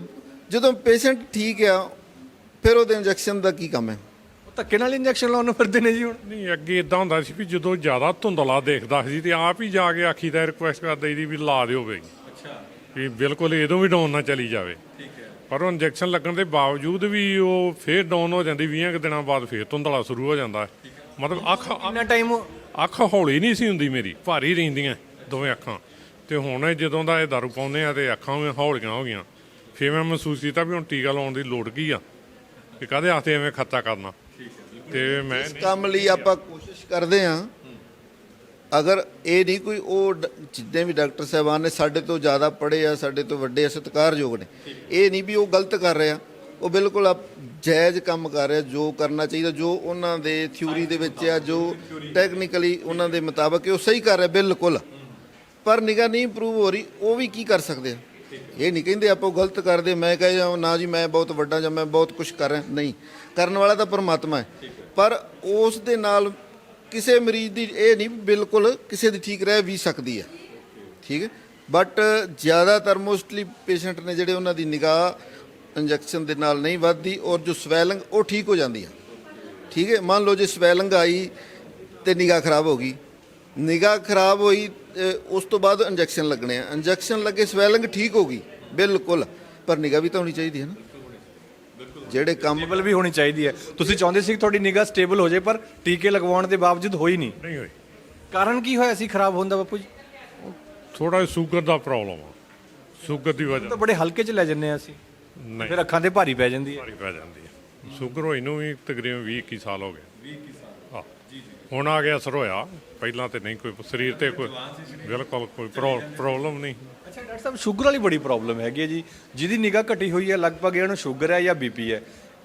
ਜਦੋਂ ਪੇਸ਼ੈਂਟ ਠੀਕ ਆ ਫਿਰ ਉਹਦੇ ਇੰਜੈਕਸ਼ਨ ਦਾ ਕੀ ਕੰਮ ਹੈ? ਉਹ ਧੱਕੇ ਨਾਲ ਇੰਜੈਕਸ਼ਨ ਲਾਉਣ ਨੂੰ ਫਿਰਦੇ ਨੇ ਜੀ ਹੁਣ। ਨਹੀਂ ਅੱਗੇ ਇਦਾਂ ਹੁੰਦਾ ਸੀ ਵੀ ਜਦੋਂ ਜ਼ਿਆਦਾ ਧੁੰਦਲਾ ਦੇਖਦਾ ਸੀ ਤੇ ਆਪ ਹੀ ਜਾ ਕੇ ਆਖੀ ਦਾ ਰਿਕੁਐਸਟ ਕਰਦਾ ਸੀ ਵੀ ਲਾ ਦਿਓ ਬਈ। ਅੱਛਾ। ਵੀ ਬਿਲਕੁਲ ਇਹਦੋਂ ਵੀ ਡਾਊਨ ਨਾ ਚਲੀ ਜਾਵੇ। ਠੀਕ ਹੈ ਪਰ ਉਹ ਇੰਜੈਕਸ਼ਨ ਲੱਗਣ ਦੇ ਬਾਵਜੂਦ ਵੀ ਉਹ ਫੇਰ ਡਾਊਨ ਹੋ ਜਾਂਦੀ 20 ਕੁ ਦਿਨਾਂ ਬਾਅਦ ਫੇਰ ਧੁੰਦਲਾ ਸ਼ੁਰੂ ਹੋ ਜਾਂਦਾ। ਹੈ ਮਤਲਬ ਅੱਖ ਕਿੰਨਾ ਟਾਈਮ ਅੱਖ ਹੌਲੀ ਨਹੀਂ ਸੀ ਹੁੰਦੀ ਮੇਰੀ ਭਾਰੀ ਰਹਿੰਦੀਆਂ ਦੋਵੇਂ ਅੱਖਾਂ। ਤੇ ਹੁਣ ਇਹ ਜਦੋਂ ਦਾ ਇਹ ਦਾਰੂ ਪਾਉਂਦੇ ਆ ਤੇ ਅੱਖਾਂ ਵੀ ਹੌਲੀਆਂ ਹੋ ਗਈਆਂ। ਫੇਰ ਮੈਂ ਮਹਿਸੂਸ ਕੀਤਾ ਵੀ ਹੁਣ ਟੀਕਾ ਲਾਉਣ ਦੀ ਲੋੜ ਕੀ ਆ ਕਿ ਕਾਹਦੇ ਵਾਸਤੇ ਐਵੇਂ ਖਰਚਾ ਕਰਨਾ। ਤੇ ਮੈਂ ਇਸ ਕੰਮ ਲਈ ਆਪਾਂ ਕੋਸ਼ਿਸ਼ ਕਰਦੇ ਹਾਂ ਅਗਰ ਇਹ ਨਹੀਂ ਕੋਈ ਉਹ ਡ- ਜਿੰਨੇ ਵੀ ਡਾਕਟਰ ਸਾਹਿਬਾਨ ਨੇ ਸਾਡੇ ਤੋਂ ਜ਼ਿਆਦਾ ਪੜ੍ਹੇ ਆ ਸਾਡੇ ਤੋਂ ਵੱਡੇ ਆ ਸਤਿਕਾਰਯੋਗ ਨੇ। ਇਹ ਨਹੀਂ ਵੀ ਉਹ ਗਲਤ ਕਰ ਰਿਹਾ ਉਹ ਬਿਲਕੁਲ ਆਪ ਜਾਇਜ਼ ਕੰਮ ਕਰ ਰਿਹਾ ਜੋ ਕਰਨਾ ਚਾਹੀਦਾ ਜੋ ਉਹਨਾਂ ਦੇ ਥਿਊਰੀ ਦੇ ਵਿੱਚ ਆ ਜੋ ਟੈਕਨੀਕਲੀ ਉਹਨਾਂ ਦੇ ਮੁਤਾਬਕ ਹੈ, ਉਹ ਸਹੀ ਕਰ ਰਿਹਾ ਬਿਲਕੁਲ। ਪਰ ਨਿਗਾਹ ਨਹੀਂ ਇੰਪਰੂਵ ਹੋ ਰਹੀ ਉਹ ਵੀ ਕੀ ਕਰ ਸਕਦੇ ਆ? ਇਹ ਨਹੀਂ ਕਹਿੰਦੇ ਆਪਾਂ ਉਹ ਗਲਤ ਕਰਦੇ ਮੈਂ ਕਹੇ ਜਾਂ ਨਾ ਜੀ ਮੈਂ ਬਹੁਤ ਵੱਡਾ ਜਾਂ ਮੈਂ ਬਹੁਤ ਕੁਝ ਕਰ ਰਿਹਾ ਨਹੀਂ। ਕਰਨ ਵਾਲਾ ਤਾਂ ਪਰਮਾਤਮਾ ਹੈ। ਪਰ ਉਸ ਦੇ ਨਾਲ ਕਿਸੇ ਮਰੀਜ਼ ਦੀ ਇਹ ਨਹੀਂ ਬਿਲਕੁਲ ਕਿਸੇ ਦੀ ਠੀਕ ਰਹਿ ਵੀ ਸਕਦੀ ਹੈ। ਠੀਕ ਹੈ? ਬਟ ਜ਼ਿਆਦਾਤਰ ਮੋਸਟਲੀ ਪੇਸ਼ੈਂਟ ਨੇ ਜਿਹੜੇ ਉਹਨਾਂ ਦੀ ਨਿਗਾਹ ਇੰਜੈਕਸ਼ਨ ਦੇ ਨਾਲ ਨਹੀਂ ਵੱਧਦੀ ਔਰ ਜੋ ਸਵੈਲਿੰਗ ਉਹ ਠੀਕ ਹੋ ਜਾਂਦੀ ਹੈ ਠੀਕ ਹੈ? ਮੰਨ ਲਓ ਜੇ ਸਵੈਲਿੰਗ ਆਈ ਤੇ ਨਿਗਾਹ ਖਰਾਬ ਹੋ ਗਈ। ਨਿਗਾਹ ਖਰਾਬ ਹੋਈ ਤੇ ਉਸ ਤੋਂ ਬਾਅਦ ਇੰਜੈਕਸ਼ਨ ਲੱਗਣੇ ਆ। ਇੰਜੈਕਸ਼ਨ ਲੱਗੇ ਸਵੈਲਿੰਗ ਠੀਕ ਹੋ ਗਈ, ਬਿਲਕੁਲ। ਪਰ ਨਿਗਾਹ ਵੀ ਤਾਂ ਹੋਣੀ ਚਾਹੀਦੀ ਹੈ ਨਾ। ਜਿਹੜੇ ਕੰਮ ਸਟੇਬਲ ਵੀ ਹੋਣੀ ਚਾਹੀਦੀ ਹੈ। ਤੁਸੀਂ ਚਾਹੁੰਦੇ ਸੀ ਕਿ ਤੁਹਾਡੀ ਨਿਗਾਹ ਸਟੇਬਲ ਹੋ ਜਾਏ ਪਰ ਟੀਕੇ ਲਗਵਾਉਣ ਦੇ ਬਾਵਜੂਦ ਹੋਈ ਨਹੀਂ। ਨਹੀਂ ਹੋਈ। ਕਾਰਨ ਕੀ ਹੋਇਆ ਸੀ ਖਰਾਬ ਹੋਣ ਦਾ ਬਾਪੂ ਜੀ? ਥੋੜਾ ਸ਼ੂਗਰ ਦਾ ਪ੍ਰੋਬਲਮ ਆ। ਸ਼ੂਗਰ ਦੀ ਤਾਂ ਵਜ੍ਹਾ ਬੜੇ ਹਲਕੇ ਚ ਲੈ ਜੰਨੇ ਆ ਅਸੀਂ। ਨਹੀਂ। ਫਿਰ ਅੱਖਾਂ ਤੇ ਭਾਰੀ ਪੈ ਜਾਂਦੀ ਹੈ। ਭਾਰੀ ਪੈ ਜਾਂਦੀ ਹੈ। ਸ਼ੂਗਰ ਹੋਈ ਨੂੰ ਵੀ ਤਕਰੀਬਨ 20 21 ਸਾਲ ਹੋ ਗਏ। 20 21 ਸਾਲ। ਹਾਂ। ਹੁਣ ਆ ਗਿਆ ਅਸਰ ਹੋਇਆ। ਪਹਿਲਾਂ ਤੇ ਨਹੀਂ ਕੋਈ ਸਰੀਰ ਤੇ ਕੋਈ ਬਿਲਕੁਲ ਕੋਈ ਪ੍ਰੋਬਲਮ ਨਹੀਂ। ਅੱਛਾ ਡਾਕਟਰ ਸਾਹਿਬ ਸ਼ੂਗਰ ਵਾਲੀ ਬੜੀ ਪ੍ਰੋਬਲਮ ਹੈਗੀ ਹੈ ਜੀ। ਜਿਹਦੀ ਨਿਗਾਹ ਘਟੀ ਹੋਈ ਹੈ ਲਗਭਗ ਇਹਨਾਂ ਨੂੰ ਸ਼ੂਗਰ ਹੈ ਜਾਂ ਬੀਪੀ ਹੈ।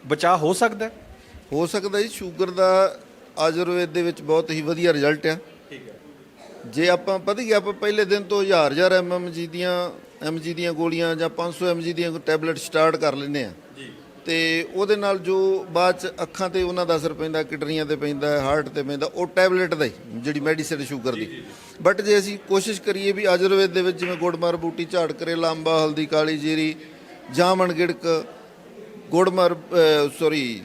ਬਚਾਅ ਹੋ ਸਕਦਾ ਹੈ? ਹੋ ਸਕਦਾ ਜੀ ਸ਼ੂਗਰ ਦਾ ਆਯੁਰਵੇਦ ਦੇ ਵਿੱਚ ਬਹੁਤ ਹੀ ਵਧੀਆ ਰਿਜ਼ਲਟ ਆ। ਠੀਕ ਹੈ। ਜੇ ਆਪਾਂ ਪਤਾ ਕੀ ਆਪਾਂ ਪਹਿਲੇ ਦਿਨ ਤੋਂ ਹਜ਼ਾਰ ਹਜ਼ਾਰ ਐਮਐਮਜੀ ਦੀਆਂ ਐਮਜੀ ਦੀਆਂ ਗੋਲੀਆਂ ਜਾਂ 500 ਐਮਜੀ ਦੀਆਂ ਟੈਬਲੇਟ ਸਟਾਰਟ ਕਰ ਲੈਂਦੇ ਆ। ਤੇ ਉਹਦੇ ਨਾਲ ਜੋ ਬਾਅਦ ਚ ਅੱਖਾਂ ਤੇ ਉਹਨਾਂ ਦਾ ਅਸਰ ਪੈਂਦਾ ਕਿਡਨੀਆਂ ਤੇ ਪੈਂਦਾ ਹਾਰਟ ਤੇ ਪੈਂਦਾ ਉਹ ਟੈਬਲੇਟ ਦਾ ਹੀ ਜਿਹੜੀ ਮੈਡੀਸਿਨ ਸ਼ੂਗਰ ਦੀ। ਬਟ ਜੇ ਅਸੀਂ ਕੋਸ਼ਿਸ਼ ਕਰੀਏ ਵੀ ਆਯੁਰਵੇਦ ਦੇ ਵਿੱਚ ਜਿਵੇਂ ਗੁੜਮਰ ਬੂਟੀ ਝਾੜ ਕਰੇਲਾ ਅੰਬਾ ਹਲਦੀ ਕਾਲੀ ਜੀਰੀ ਜਾਮਣ ਗਿੜਕ ਗੁੜਮਰ ਸੌਰੀ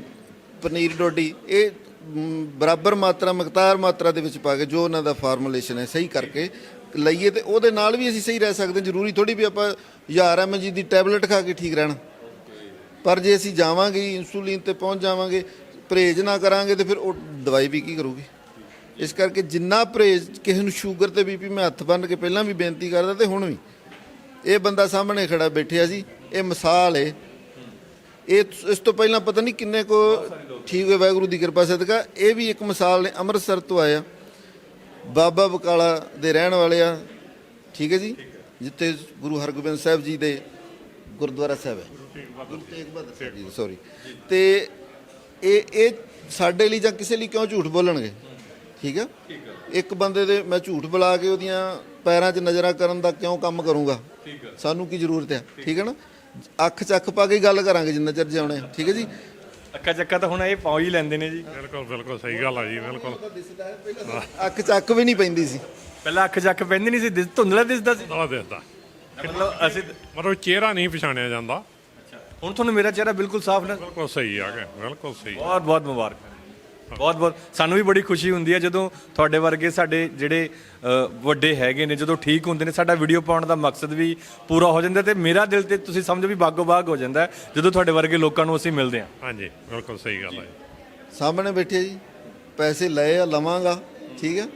ਪਨੀਰ ਡੋਡੀ ਇਹ ਬਰਾਬਰ ਮਾਤਰਾ ਮਕਤਾਰ ਮਾਤਰਾ ਦੇ ਵਿੱਚ ਪਾ ਕੇ ਜੋ ਉਹਨਾਂ ਦਾ ਫਾਰਮੂਲੇਸ਼ਨ ਹੈ ਸਹੀ ਕਰਕੇ ਲਈਏ ਤੇ ਉਹਦੇ ਨਾਲ ਵੀ ਅਸੀਂ ਸਹੀ ਰਹਿ ਸਕਦੇ। ਜ਼ਰੂਰੀ ਥੋੜੀ ਵੀ ਆਪਾਂ 1000 ਐਮਜੀ ਦੀ ਟੈਬਲੇਟ ਖਾ ਕੇ ਠੀਕ ਰਹਿਣਾ। ਪਰ ਜੇ ਅਸੀਂ ਜਾਵਾਂਗੇ ਹੀ, ਇਨਸੂਲਿਨ ਤੇ ਪਹੁੰਚ ਜਾਵਾਂਗੇ ਪਰਹੇਜ਼ ਨਾ ਕਰਾਂਗੇ ਤੇ ਫਿਰ ਉਹ ਦਵਾਈ ਵੀ ਕੀ ਕਰੂਗੀ? ਇਸ ਕਰਕੇ ਜਿੰਨਾ ਪਰਹੇਜ਼ ਕਿਸੇ ਨੂੰ ਸ਼ੂਗਰ ਤੇ ਬੀਪੀ ਮੈਂ ਹੱਥ ਬੰਨ੍ਹ ਕੇ ਪਹਿਲਾਂ ਵੀ ਬੇਨਤੀ ਕਰਦਾ ਤੇ ਹੁਣ ਵੀ। ਇਹ ਬੰਦਾ ਸਾਹਮਣੇ ਖੜਾ ਬੈਠਿਆ ਸੀ ਇਹ ਮਿਸਾਲ ਹੈ ਇਹ ਇਸ ਤੋਂ ਪਹਿਲਾਂ ਪਤਾ ਨਹੀਂ ਕਿੰਨੇ ਕੋ ਠੀਕ ਹੋਏ ਵਾਹਿਗੁਰੂ ਦੀ ਕਿਰਪਾ ਸਦਕਾ। ਇਹ ਵੀ ਇੱਕ ਮਿਸਾਲ ਨੇ ਅੰਮ੍ਰਿਤਸਰ ਤੋਂ ਆਇਆ। ਬਾਬਾ ਬਕਾਲਾ ਦੇ ਰਹਿਣ ਵਾਲੇ ਆ। ਠੀਕ ਹੈ ਜੀ? ਜਿੱਥੇ ਗੁਰੂ ਹਰਗੋਬਿੰਦ ਸਾਹਿਬ ਜੀ ਦੇ ਗੁਰਦੁਆਰਾ ਸਾਹਿਬ ਹੈ। ਗੁਰੂ ਤੇਗ ਬਹਾਦਰ ਸਾਹਿਬ ਜੀ ਸੌਰੀ ਤੇ ਇਹ ਇਹ ਸਾਡੇ ਲਈ ਜਾਂ ਕਿਸੇ ਲਈ ਕਿਉਂ ਝੂਠ ਬੋਲਣਗੇ? ਠੀਕ ਹੈ ਇੱਕ ਬੰਦੇ ਦੇ ਮੈਂ ਝੂਠ ਬੁਲਾ ਕੇ ਉਹਦੀਆਂ ਪੈਰਾਂ 'ਚ ਨਜ਼ਰਾਂ ਕਰਨ ਦਾ ਕਿਉਂ ਕੰਮ ਕਰੂੰਗਾ? ਸਾਨੂੰ ਕੀ ਜ਼ਰੂਰਤ ਹੈ ਠੀਕ ਹੈ ਨਾ? ਅੱਖ 'ਚ ਅੱਖ ਪਾ ਕੇ ਗੱਲ ਕਰਾਂਗੇ ਜਿੰਨਾ ਚਿਰ ਜਿਉਣੇ ਠੀਕ ਹੈ ਜੀ? ਅੱਕਾ ਚੱਕਾ ਤਾਂ ਹੁਣ ਇਹ ਪਾਉ ਹੀ ਲੈਂਦੇ ਨੇ ਜੀ। ਬਿਲਕੁਲ ਬਿਲਕੁਲ ਸਹੀ ਗੱਲ ਆ ਜੀ ਬਿਲਕੁਲ। ਅੱਖ 'ਚ ਅੱਖ ਵੀ ਨਹੀਂ ਪੈਂਦੀ ਸੀ। ਪਹਿਲਾਂ ਅੱਖ ਚੱਕ ਪੈਂਦੀ ਨਹੀਂ ਸੀ ਧੁੰਦਲਾ ਦਿਸਦਾ ਸੀ। ਆ ਦੇਖਦਾ ਮਤਲਬ ਅਸੀਂ ਮਤਲਬ ਚਿਹਰਾ ਨਹੀਂ ਪਛਾਣਿਆ ਜਾਂਦਾ। ਹੁਣ ਤੁਹਾਨੂੰ ਮੇਰਾ ਚਿਹਰਾ ਬਿਲਕੁਲ ਸਾਫ਼ ਨਾ ਬਿਲਕੁਲ ਸਹੀ ਆ ਗਿਆ ਬਿਲਕੁਲ ਸਹੀ। ਬਹੁਤ ਬਹੁਤ ਮੁਬਾਰਕਾਂ। ਬਹੁਤ ਬਹੁਤ ਸਾਨੂੰ ਵੀ ਬੜੀ ਖੁਸ਼ੀ ਹੁੰਦੀ ਹੈ ਜਦੋਂ ਤੁਹਾਡੇ ਵਰਗੇ ਸਾਡੇ ਜਿਹੜੇ ਅ, ਵੱਡੇ ਹੈਗੇ ਨੇ ਜਦੋਂ ਠੀਕ ਹੁੰਦੇ ਨੇ ਸਾਡਾ ਵੀਡੀਓ ਪਾਉਣ ਦਾ ਮਕਸਦ ਵੀ ਪੂਰਾ ਹੋ ਜਾਂਦਾ ਤੇ ਮੇਰਾ ਦਿਲ ਤੇ ਤੁਸੀਂ ਸਮਝੋ ਵੀ ਬਾਗੋ ਬਾਗ ਹੋ ਜਾਂਦਾ ਹੈ ਜਦੋਂ ਤੁਹਾਡੇ ਵਰਗੇ ਲੋਕਾਂ ਨੂੰ ਅਸੀਂ ਮਿਲਦੇ ਹਾਂ। ਹਾਂਜੀ ਬਿਲਕੁਲ ਸਹੀ ਗੱਲ ਜੀ ਸਾਹਮਣੇ ਬੈਠੇ ਜੀ ਪੈਸੇ ਲਏ ਆ ਲਵਾਂਗਾ ਠੀਕ ਹੈ?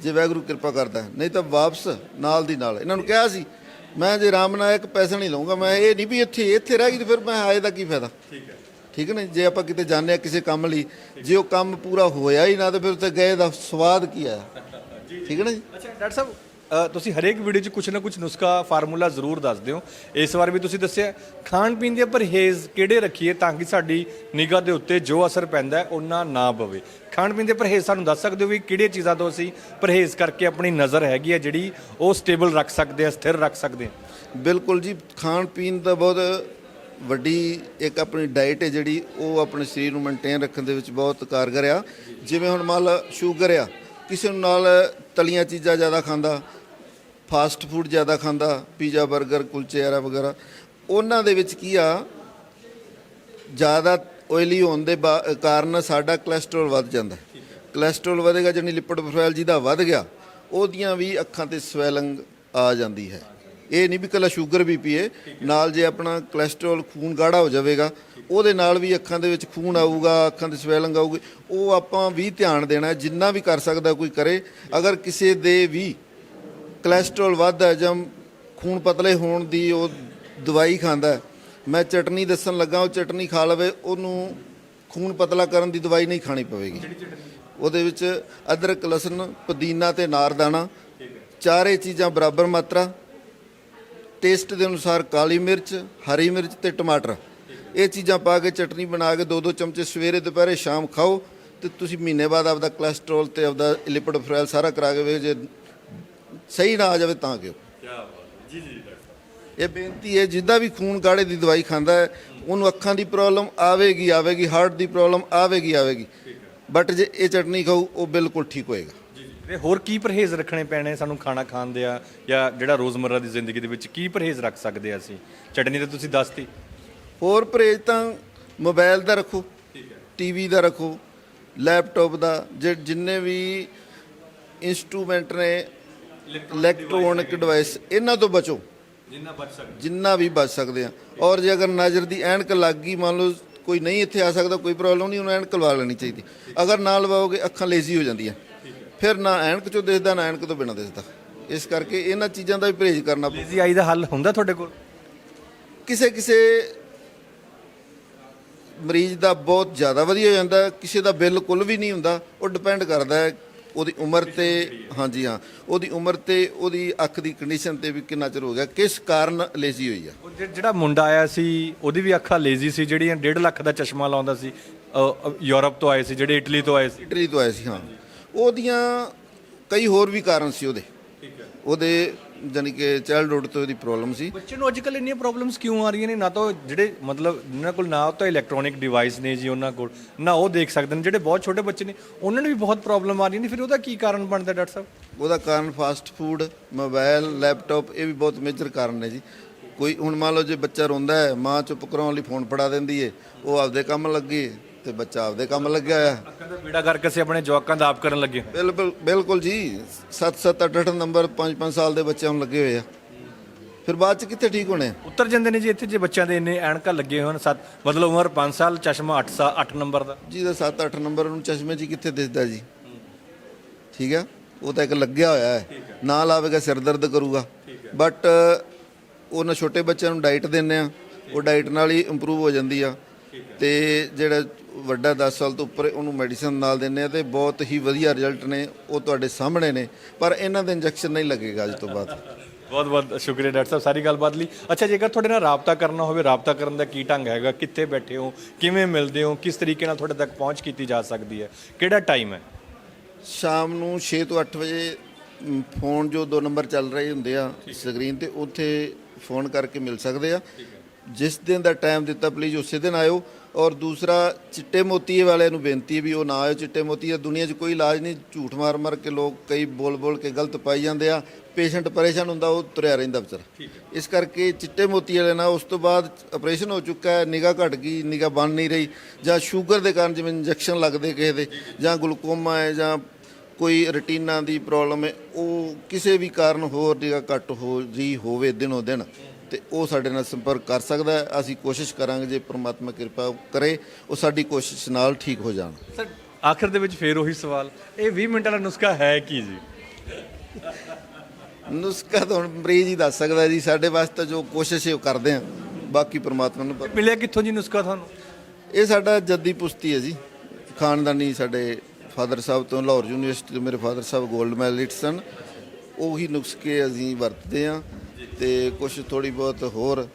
ਜੇ ਵਾਹਿਗੁਰੂ ਕਿਰਪਾ ਕਰਦਾ ਹੈ। ਨਹੀਂ ਤਾਂ ਵਾਪਸ ਨਾਲ ਦੀ ਨਾਲ। ਇਹਨਾਂ ਨੂੰ ਕਿਹਾ ਸੀ ਮੈਂ ਜੇ ਰਾਮ ਨਾਇਕ ਪੈਸੇ ਨਹੀਂ ਲਵਾਂਗਾ ਮੈਂ ਇਹ ਨਹੀਂ ਵੀ ਇੱਥੇ ਇੱਥੇ ਰਹਿ ਗਈ ਤੇ ਫਿਰ ਮੈਂ ਆਏ ਦਾ ਕੀ ਫਾਇਦਾ? ਠੀਕ ਹੈ। ਠੀਕ ਹੈ ਨਾ ਜੇ ਆਪਾਂ ਕਿਤੇ ਜਾਂਦੇ ਆ ਕਿਸੇ ਕੰਮ ਲਈ ਜੇ ਉਹ ਕੰਮ ਪੂਰਾ ਹੋਇਆ ਹੀ ਨਾ ਤੇ ਫਿਰ ਉੱਥੇ ਗਏ ਦਾ ਸਵਾਦ ਕੀ ਆਇਆ? ਠੀਕ ਹੈ ਨਾ ਜੀ ਅੱਛਾ ਡਾਕਟਰ ਸਾਹਿਬ ਤੁਸੀਂ ਹਰੇਕ ਵੀਡੀਓ 'ਚ ਕੁਛ ਨਾ ਕੁਛ ਨੁਸਖਾ ਫਾਰਮੂਲਾ ਜ਼ਰੂਰ ਦੱਸ ਦਿਓ। ਇਸ ਵਾਰ ਵੀ ਤੁਸੀਂ ਦੱਸਿਆ, ਖਾਣ ਪੀਣ ਦੇ ਪਰਹੇਜ਼ ਕਿਹੜੇ ਰੱਖੀਏ ਤਾਂ ਕਿ ਸਾਡੀ ਨਿਗਾਹ ਦੇ ਉੱਤੇ ਜੋ ਅਸਰ ਪੈਂਦਾ ਹੈ ਉਹਨਾਂ ਨਾ ਪਵੇ। ਖਾਣ ਪੀਣ ਦੇ ਪਰਹੇਜ਼ ਸਾਨੂੰ ਦੱਸ ਸਕਦੇ ਹੋ ਵੀ ਕਿਹੜੀਆਂ ਚੀਜ਼ਾਂ ਤੋਂ ਅਸੀਂ ਪਰਹੇਜ਼ ਕਰਕੇ ਆਪਣੀ ਨਜ਼ਰ ਹੈਗੀ ਹੈ, ਜਿਹੜੀ ਉਹ ਸਟੇਬਲ ਰੱਖ ਸਕਦੇ ਆ ਸਥਿਰ ਰੱਖ ਸਕਦੇ ਹਾਂ। ਬਿਲਕੁਲ ਜੀ, ਖਾਣ ਪੀਣ ਦਾ ਬਹੁਤ ਵੱਡੀ ਇੱਕ ਆਪਣੀ ਡਾਈਟ ਹੈ ਜਿਹੜੀ, ਉਹ ਆਪਣੇ ਸਰੀਰ ਨੂੰ ਮੇਨਟੇਨ ਰੱਖਣ ਦੇ ਵਿੱਚ ਬਹੁਤ ਕਾਰਗਰ ਆ। ਜਿਵੇਂ ਹੁਣ ਮੰਨ ਲਾ ਸ਼ੂਗਰ ਆ, ਕਿਸੇ ਨੂੰ ਨਾਲ ਤਲੀਆਂ ਚੀਜ਼ਾਂ ਜ਼ਿਆਦਾ ਖਾਂਦਾ ਫਾਸਟ ਫੂਡ ਜ਼ਿਆਦਾ ਖਾਂਦਾ, ਪੀਜ਼ਾ 버ਗਰ ਕੁਲਚੇ ਆਰਾ ਵਗੈਰਾ। ਉਹਨਾਂ ਦੇ ਵਿੱਚ ਕੀ ਆ? ਜ਼ਿਆਦਾ ਆਇਲੀ ਹੋਣ ਦੇ ਬਾ- ਕਾਰਨ ਸਾਡਾ ਕੋਲੇਸਟ੍ਰੋਲ ਵੱਧ ਜਾਂਦਾ। ਹੈ। ਕੋਲੇਸਟ੍ਰੋਲ ਵਧੇਗਾ ਜਾਨੀ ਲਿਪਿਡ ਪ੍ਰੋਫਾਈਲ ਜਿਹਦਾ ਵੱਧ ਗਿਆ, ਉਹਦੀਆਂ ਵੀ ਅੱਖਾਂ ਤੇ ਸਵੈਲਿੰਗ ਆ ਜਾਂਦੀ ਹੈ। ਇਹ ਨਹੀਂ ਵੀ ਕੱਲਾ ਸ਼ੂਗਰ ਵੀ ਪੀਏ, ਨਾਲ ਜੇ ਆਪਣਾ ਕੋਲੇਸਟ੍ਰੋਲ ਖੂਨ ਗਾੜਾ ਹੋ ਜਾਵੇਗਾ, ਉਹਦੇ ਨਾਲ ਵੀ ਅੱਖਾਂ ਦੇ ਵਿੱਚ ਖੂਨ ਆਊਗਾ, ਅੱਖਾਂ ਤੇ ਸਵੈਲਿੰਗ ਆਊਗੀ। ਉਹ ਆਪਾਂ ਵੀ ਧਿਆਨ ਦੇਣਾ, ਜਿੰਨਾ ਵੀ ਕਰ ਸਕਦਾ ਕੋਈ ਕਰੇ। ਅਗਰ ਕਿਸੇ ਦੇ ਵੀ ਕੋਲੇਸਟ੍ਰੋਲ ਵੱਧਦਾ ਜਾਂ ਖੂਨ ਪਤਲੇ ਹੋਣ ਦੀ ਉਹ ਦਵਾਈ ਖਾਂਦਾ। ਮੈਂ ਚਟਨੀ ਦੱਸਣ ਲੱਗਾ ਉਹ ਚਟਨੀ ਖਾ ਲਵੇ ਉਹਨੂੰ ਖੂਨ ਪਤਲਾ ਕਰਨ ਦੀ ਦਵਾਈ ਨਹੀਂ ਖਾਣੀ ਪਵੇਗੀ ਉਹਦੇ ਵਿੱਚ ਅਦਰਕ ਲਸਣ ਪੁਦੀਨਾ ਤੇ ਨਾਰਦਾਣਾ ਚਾਰੇ ਚੀਜ਼ਾਂ ਬਰਾਬਰ ਮਾਤਰਾ ਟੇਸਟ ਦੇ ਅਨੁਸਾਰ ਕਾਲੀ ਮਿਰਚ ਹਰੀ ਮਿਰਚ ਤੇ ਟਮਾਟਰ ਇਹ ਚੀਜ਼ਾਂ ਪਾ ਕੇ ਚਟਨੀ ਬਣਾ ਕੇ ਦੋ ਦੋ ਚਮਚੇ ਸਵੇਰੇ ਦੁਪਹਿਰੇ ਸ਼ਾਮ ਖਾਓ ਤੇ ਤੁਸੀਂ ਮਹੀਨੇ ਬਾਅਦ ਆਪਦਾ ਕੋਲੇਸਟ੍ਰੋਲ ਤੇ ਆਪਦਾ ਲਿਪਿਡ ਪ੍ਰੋਫਾਈਲ ਸਾਰਾ ਕਰਾ ਕੇ ਵੇਖ ਜੇ ਸਹੀ ਨਾ ਆ ਜਾਵੇ ਤਾਂ ਕਿਉਂ? ਇਹ ਬੇਨਤੀ ਹੈ ਜਿੱਦਾਂ ਵੀ ਖੂਨ ਗਾੜੇ ਦੀ ਦਵਾਈ ਖਾਂਦਾ ਹੈ ਉਹਨੂੰ ਅੱਖਾਂ ਦੀ ਪ੍ਰੋਬਲਮ ਆਵੇਗੀ ਆਵੇਗੀ ਹਾਰਟ ਦੀ ਪ੍ਰੋਬਲਮ ਆਵੇਗੀ ਆਵੇਗੀ। ਬਟ ਜੇ ਇਹ ਚਟਨੀ ਖਾਊ ਉਹ ਬਿਲਕੁਲ ਠੀਕ ਹੋਏਗਾ। ਤੇ ਹੋਰ ਕੀ ਪਰਹੇਜ਼ ਰੱਖਣੇ ਪੈਣੇ ਸਾਨੂੰ ਖਾਣਾ ਖਾਣ ਦੇ ਆ ਜਾਂ ਜਿਹੜਾ ਰੋਜ਼ਮਰਰਾ ਦੀ ਜ਼ਿੰਦਗੀ ਦੇ ਵਿੱਚ ਕੀ ਪਰਹੇਜ਼ ਰੱਖ ਸਕਦੇ ਆ ਅਸੀਂ? ਚਟਨੀ ਤੇ ਤੁਸੀਂ ਦੱਸਤੀ। ਹੋਰ ਪਰਹੇਜ਼ ਤਾਂ ਮੋਬਾਈਲ ਦਾ ਰੱਖੋ ਟੀਵੀ ਦਾ ਰੱਖੋ ਲੈਪਟਾਪ ਦਾ ਜੇ ਜਿੰਨੇ ਵੀ ਇਨਸਟਰੂਮੈਂਟ ਨੇ ਇਲੈਕਟ੍ਰੋਨਿਕ ਡਿਵਾਈਸ ਇਹਨਾਂ ਤੋਂ ਬਚੋ। ਜਿੰਨਾ ਬਚ ਸਕਦਾ। ਜਿੰਨਾ ਵੀ ਬਚ ਸਕਦੇ ਆ। ਔਰ ਜੇ ਅਗਰ ਨਜ਼ਰ ਦੀ ਐਨਕ ਲੱਗ ਗਈ ਮੰਨ ਲਓ ਕੋਈ ਨਹੀਂ ਇੱਥੇ ਆ ਸਕਦਾ ਕੋਈ ਪ੍ਰੋਬਲਮ ਨਹੀਂ ਉਹਨੂੰ ਐਨਕ ਲਵਾ ਲੈਣੀ ਚਾਹੀਦੀ। ਅਗਰ ਨਾ ਲਵਾਓਗੇ ਅੱਖਾਂ ਲੇਜ਼ੀ ਹੋ ਜਾਂਦੀਆਂ। ਫਿਰ ਨਾ ਐਨਕ ਚੋਂ ਦਿਸਦਾ ਨਾ ਐਨਕ ਤੋਂ ਬਿਨਾਂ ਦਿਸਦਾ। ਇਸ ਕਰਕੇ ਇਹਨਾਂ ਚੀਜ਼ਾਂ ਦਾ ਵੀ ਪਰਹੇਜ਼ ਕਰਨਾ ਪਊ। ਲੇਜ਼ੀ ਆਈ ਦਾ ਹੱਲ ਹੁੰਦਾ ਤੁਹਾਡੇ ਕੋਲ? ਕਿਸੇ ਕਿਸੇ ਮਰੀਜ਼ ਦਾ ਬਹੁਤ ਜ਼ਿਆਦਾ ਵਧੀਆ ਹੋ ਜਾਂਦਾ ਕਿਸੇ ਦਾ ਬਿਲਕੁਲ ਵੀ ਨਹੀਂ ਹੁੰਦਾ ਉਹ ਡਿਪੈਂਡ ਕਰਦਾ ਹੈ ਉਹਦੀ ਉਮਰ ਤੇ ਹਾਂਜੀ ਹਾਂ। ਉਹਦੀ ਉਮਰ ਤੇ ਉਹਦੀ ਅੱਖ ਦੀ ਕੰਡੀਸ਼ਨ ਤੇ ਵੀ ਕਿੰਨਾ ਚਿਰ ਹੋ ਗਿਆ ਕਿਸ ਕਾਰਨ ਲੇਜ਼ੀ ਹੋਈ ਆ? ਉਹ ਜਿਹੜਾ ਮੁੰਡਾ ਆਇਆ ਸੀ ਉਹਦੀ ਵੀ ਅੱਖਾਂ ਲੇਜ਼ੀ ਸੀ ਜਿਹੜੀਆਂ 1.5 ਲੱਖ ਦਾ ਚਸ਼ਮਾ ਲਾਉਂਦਾ ਸੀ ਅ, ਯੂਰਪ ਤੋਂ ਆਏ ਸੀ ਜਿਹੜੇ ਇਟਲੀ ਤੋਂ ਆਏ ਸੀ। ਇਟਲੀ ਤੋਂ ਆਇਆ ਸੀ ਹਾਂ। ਉਹਦੀਆਂ ਕਈ ਹੋਰ ਵੀ ਕਾਰਨ ਸੀ ਉਹਦੇ। ਉਹਦੇ ਜਾਨੀ ਕਿ ਚਾਈਲਡਹੂਡ ਤੋਂ ਉਹਦੀ ਪ੍ਰੋਬਲਮ ਸੀ। ਬੱਚੇ ਨੂੰ ਅੱਜਕੱਲ ਇੰਨੀਆਂ ਪ੍ਰੋਬਲਮਸ ਕਿਉਂ ਆ ਰਹੀਆਂ ਨੇ? ਨਾ ਤਾਂ ਜਿਹੜੇ ਮਤਲਬ ਜਿਨ੍ਹਾਂ ਕੋਲ ਨਾ ਤਾਂ ਇਲੈਕਟ੍ਰੋਨਿਕ ਡਿਵਾਈਸ ਨੇ ਜੀ ਉਹਨਾਂ ਕੋਲ ਨਾ ਉਹ ਦੇਖ ਸਕਦੇ ਨੇ। ਜਿਹੜੇ ਬਹੁਤ ਛੋਟੇ ਬੱਚੇ ਨੇ ਉਹਨਾਂ ਨੂੰ ਵੀ ਬਹੁਤ ਪ੍ਰੋਬਲਮ ਆ ਰਹੀ ਨੇ। ਫਿਰ ਉਹਦਾ ਕੀ ਕਾਰਨ ਬਣਦਾ ਡਾਕਟਰ ਸਾਹਿਬ? ਉਹਦਾ ਕਾਰਨ ਫਾਸਟ ਫੂਡ ਮੋਬਾਈਲ ਲੈਪਟਾਪ ਇਹ ਵੀ ਬਹੁਤ ਮੇਜਰ ਕਾਰਨ ਨੇ ਜੀ। ਕੋਈ ਹੁਣ ਮੰਨ ਲਓ ਜੇ ਬੱਚਾ ਰੋਂਦਾ ਹੈ ਮਾਂ ਚੁੱਪ ਕਰਾਉਣ ਲਈ ਫੋਨ ਫੜਾ ਦਿੰਦੀ ਏ ਉਹ ਆਪਦੇ ਕੰਮ ਲੱਗੀ ਤੇ ਬੱਚਾ ਆਪਦੇ ਕੰਮ ਲੱਗਿਆ ਆ ਅੱਖਾਂ ਦਾ ਬੀੜਾ ਕਰਕੇ ਅਸੀਂ ਆਪਣੇ ਜਵਾਕਾਂ ਦਾ ਆਪ ਕਰਨ ਲੱਗੇ। ਬਿਲਕੁਲ ਬਿਲਕੁਲ ਜੀ। 7 7 8 8 ਨੰਬਰ 5 5 ਸਾਲ ਦੇ ਬੱਚਿਆਂ ਨੂੰ ਲੱਗੇ ਹੋਏ ਆ। ਫਿਰ ਬਾਅਦ ਚ ਕਿੱਥੇ ਠੀਕ ਹੋਣੇ? ਉੱਤਰ ਜਾਂਦੇ ਨੇ ਜੀ ਇੱਥੇ ਜੇ ਬੱਚਿਆਂ ਦੇ ਇੰਨੇ ਐਨਕਾਂ ਲੱਗੇ ਹਨ ਸੱਤ ਮਤਲਬ ਉਮਰ 5 ਸਾਲ ਚਸ਼ਮਾ 8 ਸਾਲ 8 ਨੰਬਰ ਦਾ। ਜਿਹਦਾ 7 8 ਨੰਬਰ ਨੂੰ ਚਸ਼ਮੇ 'ਚ ਹੀ ਕਿੱਥੇ ਦਿਸਦਾ ਜੀ? ਠੀਕ ਆ? ਉਹ ਤਾਂ ਇੱਕ ਲੱਗਿਆ ਹੋਇਆ ਹੈ। ਨਾ ਲਾਵੇਗਾ ਸਿਰ ਦਰਦ ਕਰੂਗਾ। ਬਟ ਉਹਨਾਂ ਛੋਟੇ ਬੱਚਿਆਂ ਨੂੰ ਡਾਈਟ ਦਿੰਦੇ ਆ। ਉਹ ਡਾਈਟ ਨਾਲ ਹੀ ਇੰਪਰੂਵ ਹੋ ਜਾਂਦੀ ਆ। ਤੇ ਜਿਹੜਾ ਵੱਡਾ 10 ਸਾਲ ਤੋਂ ਉੱਪਰ ਉਹਨੂੰ ਮੈਡੀਸਨ ਨਾਲ ਦਿੰਦੇ ਆ ਤੇ ਬਹੁਤ ਹੀ ਵਧੀਆ ਰਿਜ਼ਲਟ ਨੇ ਉਹ ਤੁਹਾਡੇ ਸਾਹਮਣੇ ਨੇ ਪਰ ਇਹਨਾਂ ਦੇ ਇੰਜੈਕਸ਼ਨ ਨਹੀਂ ਲੱਗੇਗਾ ਅੱਜ ਤੋਂ ਬਾਅਦ। ਬਹੁਤ ਬਹੁਤ ਸ਼ੁਕਰੀਆ ਡਾਕਟਰ ਸਾਹਿਬ ਸਾਰੀ ਗੱਲਬਾਤ ਲਈ। ਅੱਛਾ ਜੇਕਰ ਤੁਹਾਡੇ ਨਾਲ ਰਾਬਤਾ ਕਰਨਾ ਹੋਵੇ ਰਾਬਤਾ ਕਰਨ ਦਾ ਕੀ ਢੰਗ ਹੈਗਾ? ਕਿੱਥੇ ਬੈਠੇ ਹੋ? ਕਿਵੇਂ ਮਿਲਦੇ ਹੋ? ਕਿਸ ਤਰੀਕੇ ਨਾਲ ਤੁਹਾਡੇ ਤੱਕ ਪਹੁੰਚ ਕੀਤੀ ਜਾ ਸਕਦੀ ਹੈ? ਕਿਹੜਾ ਟਾਈਮ ਹੈ? ਸ਼ਾਮ ਨੂੰ 6 ਤੋਂ 8 ਵਜੇ ਮ, ਫੋਨ ਜੋ ਦੋ ਨੰਬਰ ਚੱਲ ਰਹੇ ਹੁੰਦੇ ਆ ਸਕਰੀਨ ਤੇ ਉੱਥੇ ਫੋਨ ਕਰਕੇ ਮਿਲ ਸਕਦੇ ਆ। ਜਿਸ ਦਿਨ ਦਾ ਟਾਈਮ ਦਿੱਤਾ ਪਲੀਜ਼ ਉਸੇ ਦਿਨ ਆਇਓ। ਔਰ ਦੂਸਰਾ ਚਿੱਟੇ ਮੋਤੀਏ ਵਾਲਿਆਂ ਨੂੰ ਬੇਨਤੀ ਵੀ ਉਹ ਨਾ ਆਇਓ ਚਿੱਟੇ ਮੋਤੀਏ। ਦੁਨੀਆ 'ਚ ਕੋਈ ਇਲਾਜ ਨਹੀਂ ਝੂਠ ਮਾਰ ਮਾਰ ਕੇ ਲੋਕ ਕਈ ਬੋਲ ਬੋਲ ਕੇ ਗਲਤ ਪਾਈ ਜਾਂਦੇ ਆ। ਪੇਸ਼ੈਂਟ ਪਰੇਸ਼ਾਨ ਹੁੰਦਾ ਉਹ ਤੁਰਿਆ ਰਹਿੰਦਾ ਵਿਚਾਰਾ। ਇਸ ਕਰਕੇ ਚਿੱਟੇ ਮੋਤੀ ਵਾਲੇ ਨਾਲ ਉਸ ਤੋਂ ਬਾਅਦ ਆਪਰੇਸ਼ਨ ਹੋ ਚੁੱਕਾ ਹੈ ਨਿਗਾਹ ਘਟ ਗਈ ਨਿਗਾਹ ਬਣ ਨਹੀਂ ਰਹੀ। ਜਾਂ ਸ਼ੂਗਰ ਦੇ ਕਾਰਨ ਜਿਵੇਂ ਇੰਜੈਕਸ਼ਨ ਲੱਗਦੇ ਕਿਸੇ ਦੇ ਜਾਂ ਗਲੂਕੋਮਾ ਹੈ ਜਾਂ ਕੋਈ ਰਟੀਨਾ ਦੀ ਪ੍ਰੋਬਲਮ ਹੈ ਉਹ ਕਿਸੇ ਵੀ ਕਾਰਨ ਹੋਰ ਨਿਗਾਹ ਘੱਟ ਹੋ ਰਹੀ ਹੋਵੇ ਦਿਨੋ ਦਿਨ। ਤੇ ਉਹ ਸਾਡੇ ਨਾਲ ਸੰਪਰਕ ਕਰ ਸਕਦਾ ਹੈ। ਅਸੀਂ ਕੋਸ਼ਿਸ਼ ਕਰਾਂਗੇ ਜੇ ਪ੍ਰਮਾਤਮਾ ਕਿਰਪਾ ਕਰੇ ਉਹ ਸਾਡੀ ਕੋਸ਼ਿਸ਼ ਨਾਲ ਠੀਕ ਹੋ ਜਾਣ। ਸਰ ਆਖਰ ਦੇ ਵਿੱਚ ਫੇਰ ਉਹੀ ਸਵਾਲ ਇਹ 20 ਮਿੰਟ ਵਾਲਾ ਨੁਸਖਾ ਹੈ ਕੀ ਜੀ? ਨੁਸਖਾ ਤਾਂ ਹੁਣ ਮਰੀਜ਼ ਹੀ ਦੱਸ ਸਕਦਾ ਜੀ ਸਾਡੇ ਵਾਸਤੇ ਜੋ ਕੋਸ਼ਿਸ਼ ਹੈ ਉਹ ਕਰਦੇ ਹਾਂ ਬਾਕੀ ਪ੍ਰਮਾਤਮਾ ਨੂੰ ਪਤਾ। ਮਿਲਿਆ ਕਿੱਥੋਂ ਜੀ ਨੁਸਖਾ ਤੁਹਾਨੂੰ? ਇਹ ਸਾਡਾ ਜੱਦੀ ਪੁਸ਼ਤੀ ਹੈ ਜੀ ਖਾਨਦਾਨੀ ਸਾਡੇ ਫਾਦਰ ਸਾਹਿਬ ਤੋਂ ਲਾਹੌਰ ਯੂਨੀਵਰਸਿਟੀ ਤੋਂ ਮੇਰੇ ਫਾਦਰ ਸਾਹਿਬ 골ਡ ਮੈਡਲਿਸਟ ਸਨ। ਉਹੀ ਨੁਸਖੇ ਅਸੀਂ ਵਰਤਦੇ ਹਾਂ। ਤੇ ਕੁਝ ਥੋੜੀ ਬਹੁਤ ਹੋਰ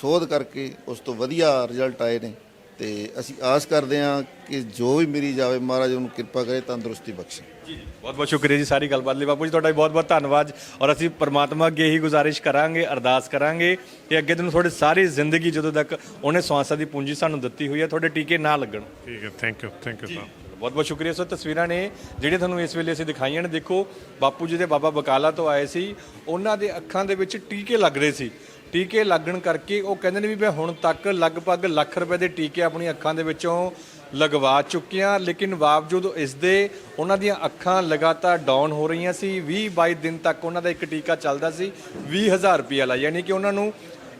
ਸੋਧ ਕਰਕੇ ਉਸ ਤੋਂ ਵਧੀਆ ਰਿਜ਼ਲਟ ਆਏ ਨੇ ਤੇ ਅਸੀਂ ਆਸ ਕਰਦੇ ਹਾਂ ਕਿ ਜੋ ਵੀ ਮਰੀਜ਼ ਆਵੇ ਮਹਾਰਾਜ ਉਹਨੂੰ ਕਿਰਪਾ ਕਰੇ ਤੰਦਰੁਸਤੀ ਬਖਸ਼ੇ। ਬਹੁਤ ਬਹੁਤ ਸ਼ੁਕਰੀਆ ਜੀ ਸਾਰੀ ਗੱਲਬਾਤ ਲਈ। ਬਾਪੂ ਜੀ ਤੁਹਾਡਾ ਵੀ ਬਹੁਤ ਬਹੁਤ ਧੰਨਵਾਦ ਔਰ ਅਸੀਂ ਪਰਮਾਤਮਾ ਅੱਗੇ ਇਹੀ ਗੁਜ਼ਾਰਿਸ਼ ਕਰਾਂਗੇ ਅਰਦਾਸ ਕਰਾਂਗੇ ਕਿ ਅੱਗੇ ਤੁਹਾਨੂੰ ਤੁਹਾਡੀ ਸਾਰੀ ਜ਼ਿੰਦਗੀ ਜਦੋਂ ਤੱਕ ਉਹਨੇ ਸਵਾਸਾਂ ਦੀ ਪੂੰਜੀ ਸਾਨੂੰ ਦਿੱਤੀ ਹੋਈ ਹੈ ਤੁਹਾਡੇ ਟੀਕੇ ਨਾ ਲੱਗਣ। ਠੀਕ ਹੈ thank you thank you sir ਬਹੁਤ ਬਹੁਤ ਸ਼ੁਕਰੀਆ। ਸੋ ਤਸਵੀਰਾਂ ਨੇ ਜਿਹੜੀਆਂ ਤੁਹਾਨੂੰ ਇਸ ਵੇਲੇ ਅਸੀਂ ਦਿਖਾਈਆਂ ਨੇ, ਦੇਖੋ, ਬਾਪੂ ਜੀ ਦੇ ਬਾਬਾ ਬਕਾਲਾ ਤੋਂ ਆਏ ਸੀ। ਉਹਨਾਂ ਦੇ ਅੱਖਾਂ ਦੇ ਵਿੱਚ ਟੀਕੇ ਲੱਗ ਰਹੇ ਸੀ। ਟੀਕੇ ਲੱਗਣ ਕਰਕੇ ਉਹ ਕਹਿੰਦੇ ਨੇ ਵੀ ਮੈਂ ਹੁਣ ਤੱਕ ਲਗਭਗ ਲੱਖ ਰੁਪਏ ਦੇ ਟੀਕੇ ਆਪਣੀ ਅੱਖਾਂ ਦੇ ਵਿੱਚੋਂ ਲਗਵਾ ਚੁੱਕਿਆ, ਲੇਕਿਨ ਬਾਵਜੂਦ ਇਸ ਦੇ ਉਹਨਾਂ ਦੀਆਂ ਅੱਖਾਂ ਲਗਾਤਾਰ ਡਾਊਨ ਹੋ ਰਹੀਆਂ ਸੀ। 20 22 ਦਿਨ ਤੱਕ ਉਹਨਾਂ ਦਾ ਇੱਕ ਟੀਕਾ ਚੱਲਦਾ ਸੀ 20000 ਰੁਪਏ ਵਾਲਾ। ਯਾਨੀ ਕਿ ਉਹਨਾਂ ਨੂੰ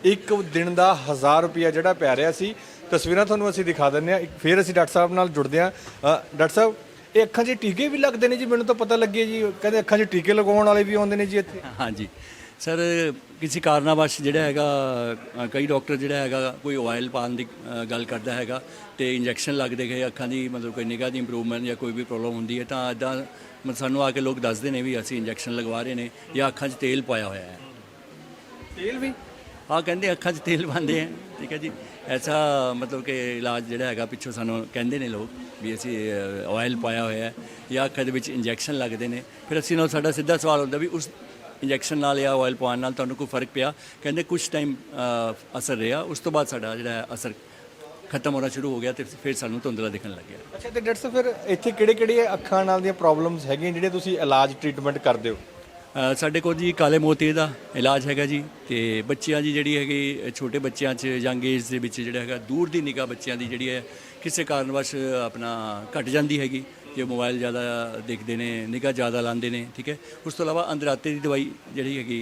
ਇੱਕ ਦਿਨ ਦਾ 1000 ਰੁਪਿਆ ਜਿਹੜਾ ਪੈ ਰਿਹਾ ਸੀ। ਤਸਵੀਰਾਂ ਤੁਹਾਨੂੰ ਅਸੀਂ ਦਿਖਾ ਦਿੰਦੇ ਆ ਫਿਰ ਅਸੀਂ ਡਾਕਟਰ ਸਾਹਿਬ ਨਾਲ ਜੁੜਦੇ ਆ ਡਾਕਟਰ ਸਾਹਿਬ ਇਹ ਅੱਖਾਂ 'ਚ ਟੀਕੇ ਵੀ ਲੱਗਦੇ ਨੇ ਜੀ ਮੈਨੂੰ ਤਾਂ ਪਤਾ ਲੱਗਿਆ ਜੀ। ਕਹਿੰਦੇ ਅੱਖਾਂ 'ਚ ਟੀਕੇ ਲਗਾਉਣ ਵਾਲੇ ਵੀ ਆਉਂਦੇ ਨੇ ਜੀ ਇੱਥੇ। ਹਾਂਜੀ। ਸਰ ਕਿਸੇ ਕਾਰਨਾਵਸ਼ ਜਿਹੜਾ ਹੈਗਾ ਕਈ ਡਾਕਟਰ ਜਿਹੜਾ ਹੈਗਾ ਕੋਈ ਆਇਲ ਪਾਣ ਦੀ ਗੱਲ ਕਰਦਾ ਹੈਗਾ ਤੇ ਇੰਜੈਕਸ਼ਨ ਲੱਗਦੇ ਗਏ ਅੱਖਾਂ ਦੀ ਮਤਲਬ ਕੋਈ ਨਿਗਾਹ ਦੀ ਇੰਪਰੂਵਮੈਂਟ ਜਾਂ ਕੋਈ ਵੀ ਪ੍ਰੋਬਲਮ ਹੁੰਦੀ ਹੈ ਤਾਂ ਇਦਾਂ ਮਤਲਬ ਸਾਨੂੰ ਆ ਕੇ ਲੋਕ ਦੱਸਦੇ ਨੇ ਵੀ ਅਸੀਂ ਇੰਜੈਕਸ਼ਨ ਲਗਵਾ ਰਹੇ ਨੇ ਜਾਂ ਅੱਖਾਂ 'ਚ ਤੇਲ ਪਾਇਆ ਹੋਇਆ ਹੈ। ਤੇਲ ਵੀ? ਹਾਂ ਕਹਿੰਦੇ ਅੱਖਾਂ 'ਚ ਤੇਲ ਪਾਉਂਦੇ ਆ। ਠੀਕ ਹੈ ਜੀ। ਐਸਾ ਮਤਲਬ ਕਿ ਇਲਾਜ ਜਿਹੜਾ ਹੈਗਾ, ਪਿੱਛੋਂ ਸਾਨੂੰ ਕਹਿੰਦੇ ਨੇ ਲੋਕ ਵੀ ਅਸੀਂ ਆਇਲ ਪਾਇਆ ਹੋਇਆ ਹੈ ਜਾਂ ਅੱਖਾਂ ਦੇ ਵਿੱਚ ਇੰਜੈਕਸ਼ਨ ਲੱਗਦੇ ਨੇ। ਫਿਰ ਅਸੀਂ ਨਾਲ ਸਾਡਾ ਸਿੱਧਾ ਸਵਾਲ ਹੁੰਦਾ ਵੀ ਉਸ ਇੰਜੈਕਸ਼ਨ ਨਾਲ ਜਾਂ ਆਇਲ ਪਾਉਣ ਨਾਲ ਤੁਹਾਨੂੰ ਕੋਈ ਫ਼ਰਕ ਪਿਆ? ਕਹਿੰਦੇ ਕੁਝ ਟਾਈਮ ਅਸਰ ਰਿਹਾ। ਉਸ ਤੋਂ ਬਾਅਦ ਸਾਡਾ ਜਿਹੜਾ ਅਸਰ ਖਤਮ ਹੋਣਾ ਸ਼ੁਰੂ ਹੋ ਗਿਆ ਤੇ ਫਿਰ ਸਾਨੂੰ ਧੁੰਦਲਾ ਦਿਖਣ ਲੱਗਿਆ ਅੱਛਾ, ਤੇ ਡਾਕਟਰ ਸਾਹਿਬ, ਫਿਰ ਇੱਥੇ ਕਿਹੜੇ ਕਿਹੜੇ ਅੱਖਾਂ ਨਾਲ ਦੀਆਂ ਪ੍ਰੋਬਲਮਸ ਹੈਗੀਆਂ ਜਿਹੜੀਆਂ ਤੁਸੀਂ ਇਲਾਜ ਟ੍ਰੀਟਮੈਂਟ ਕਰਦੇ ਹੋ? ਸਾਡੇ ਕੋਲ ਜੀ ਕਾਲੇ ਮੋਤੀ ਦਾ ਇਲਾਜ ਹੈਗਾ ਜੀ ਤੇ ਬੱਚਿਆਂ ਦੀ ਜਿਹੜੀ ਹੈਗੀ ਛੋਟੇ ਬੱਚਿਆਂ 'ਚ ਯੰਗ ਏਜ ਦੇ ਵਿੱਚ ਜਿਹੜਾ ਹੈਗਾ, ਦੂਰ ਦੀ ਨਿਗਾਹ ਬੱਚਿਆਂ ਦੀ ਜਿਹੜੀ ਹੈ, ਕਿਸੇ ਕਾਰਨ ਵਸ਼ ਆਪਣਾ ਘਟ ਜਾਂਦੀ ਹੈਗੀ। ਜੇ ਮੋਬਾਈਲ ਜ਼ਿਆਦਾ ਦੇਖਦੇ ਨੇ ਨਿਗਾਹ ਜ਼ਿਆਦਾ ਲਾਉਂਦੇ ਨੇ ਠੀਕ ਹੈ? ਉਸ ਤੋਂ ਇਲਾਵਾ ਅੰਦਰਾਤੇ ਦੀ ਦਵਾਈ ਜਿਹੜੀ ਹੈਗੀ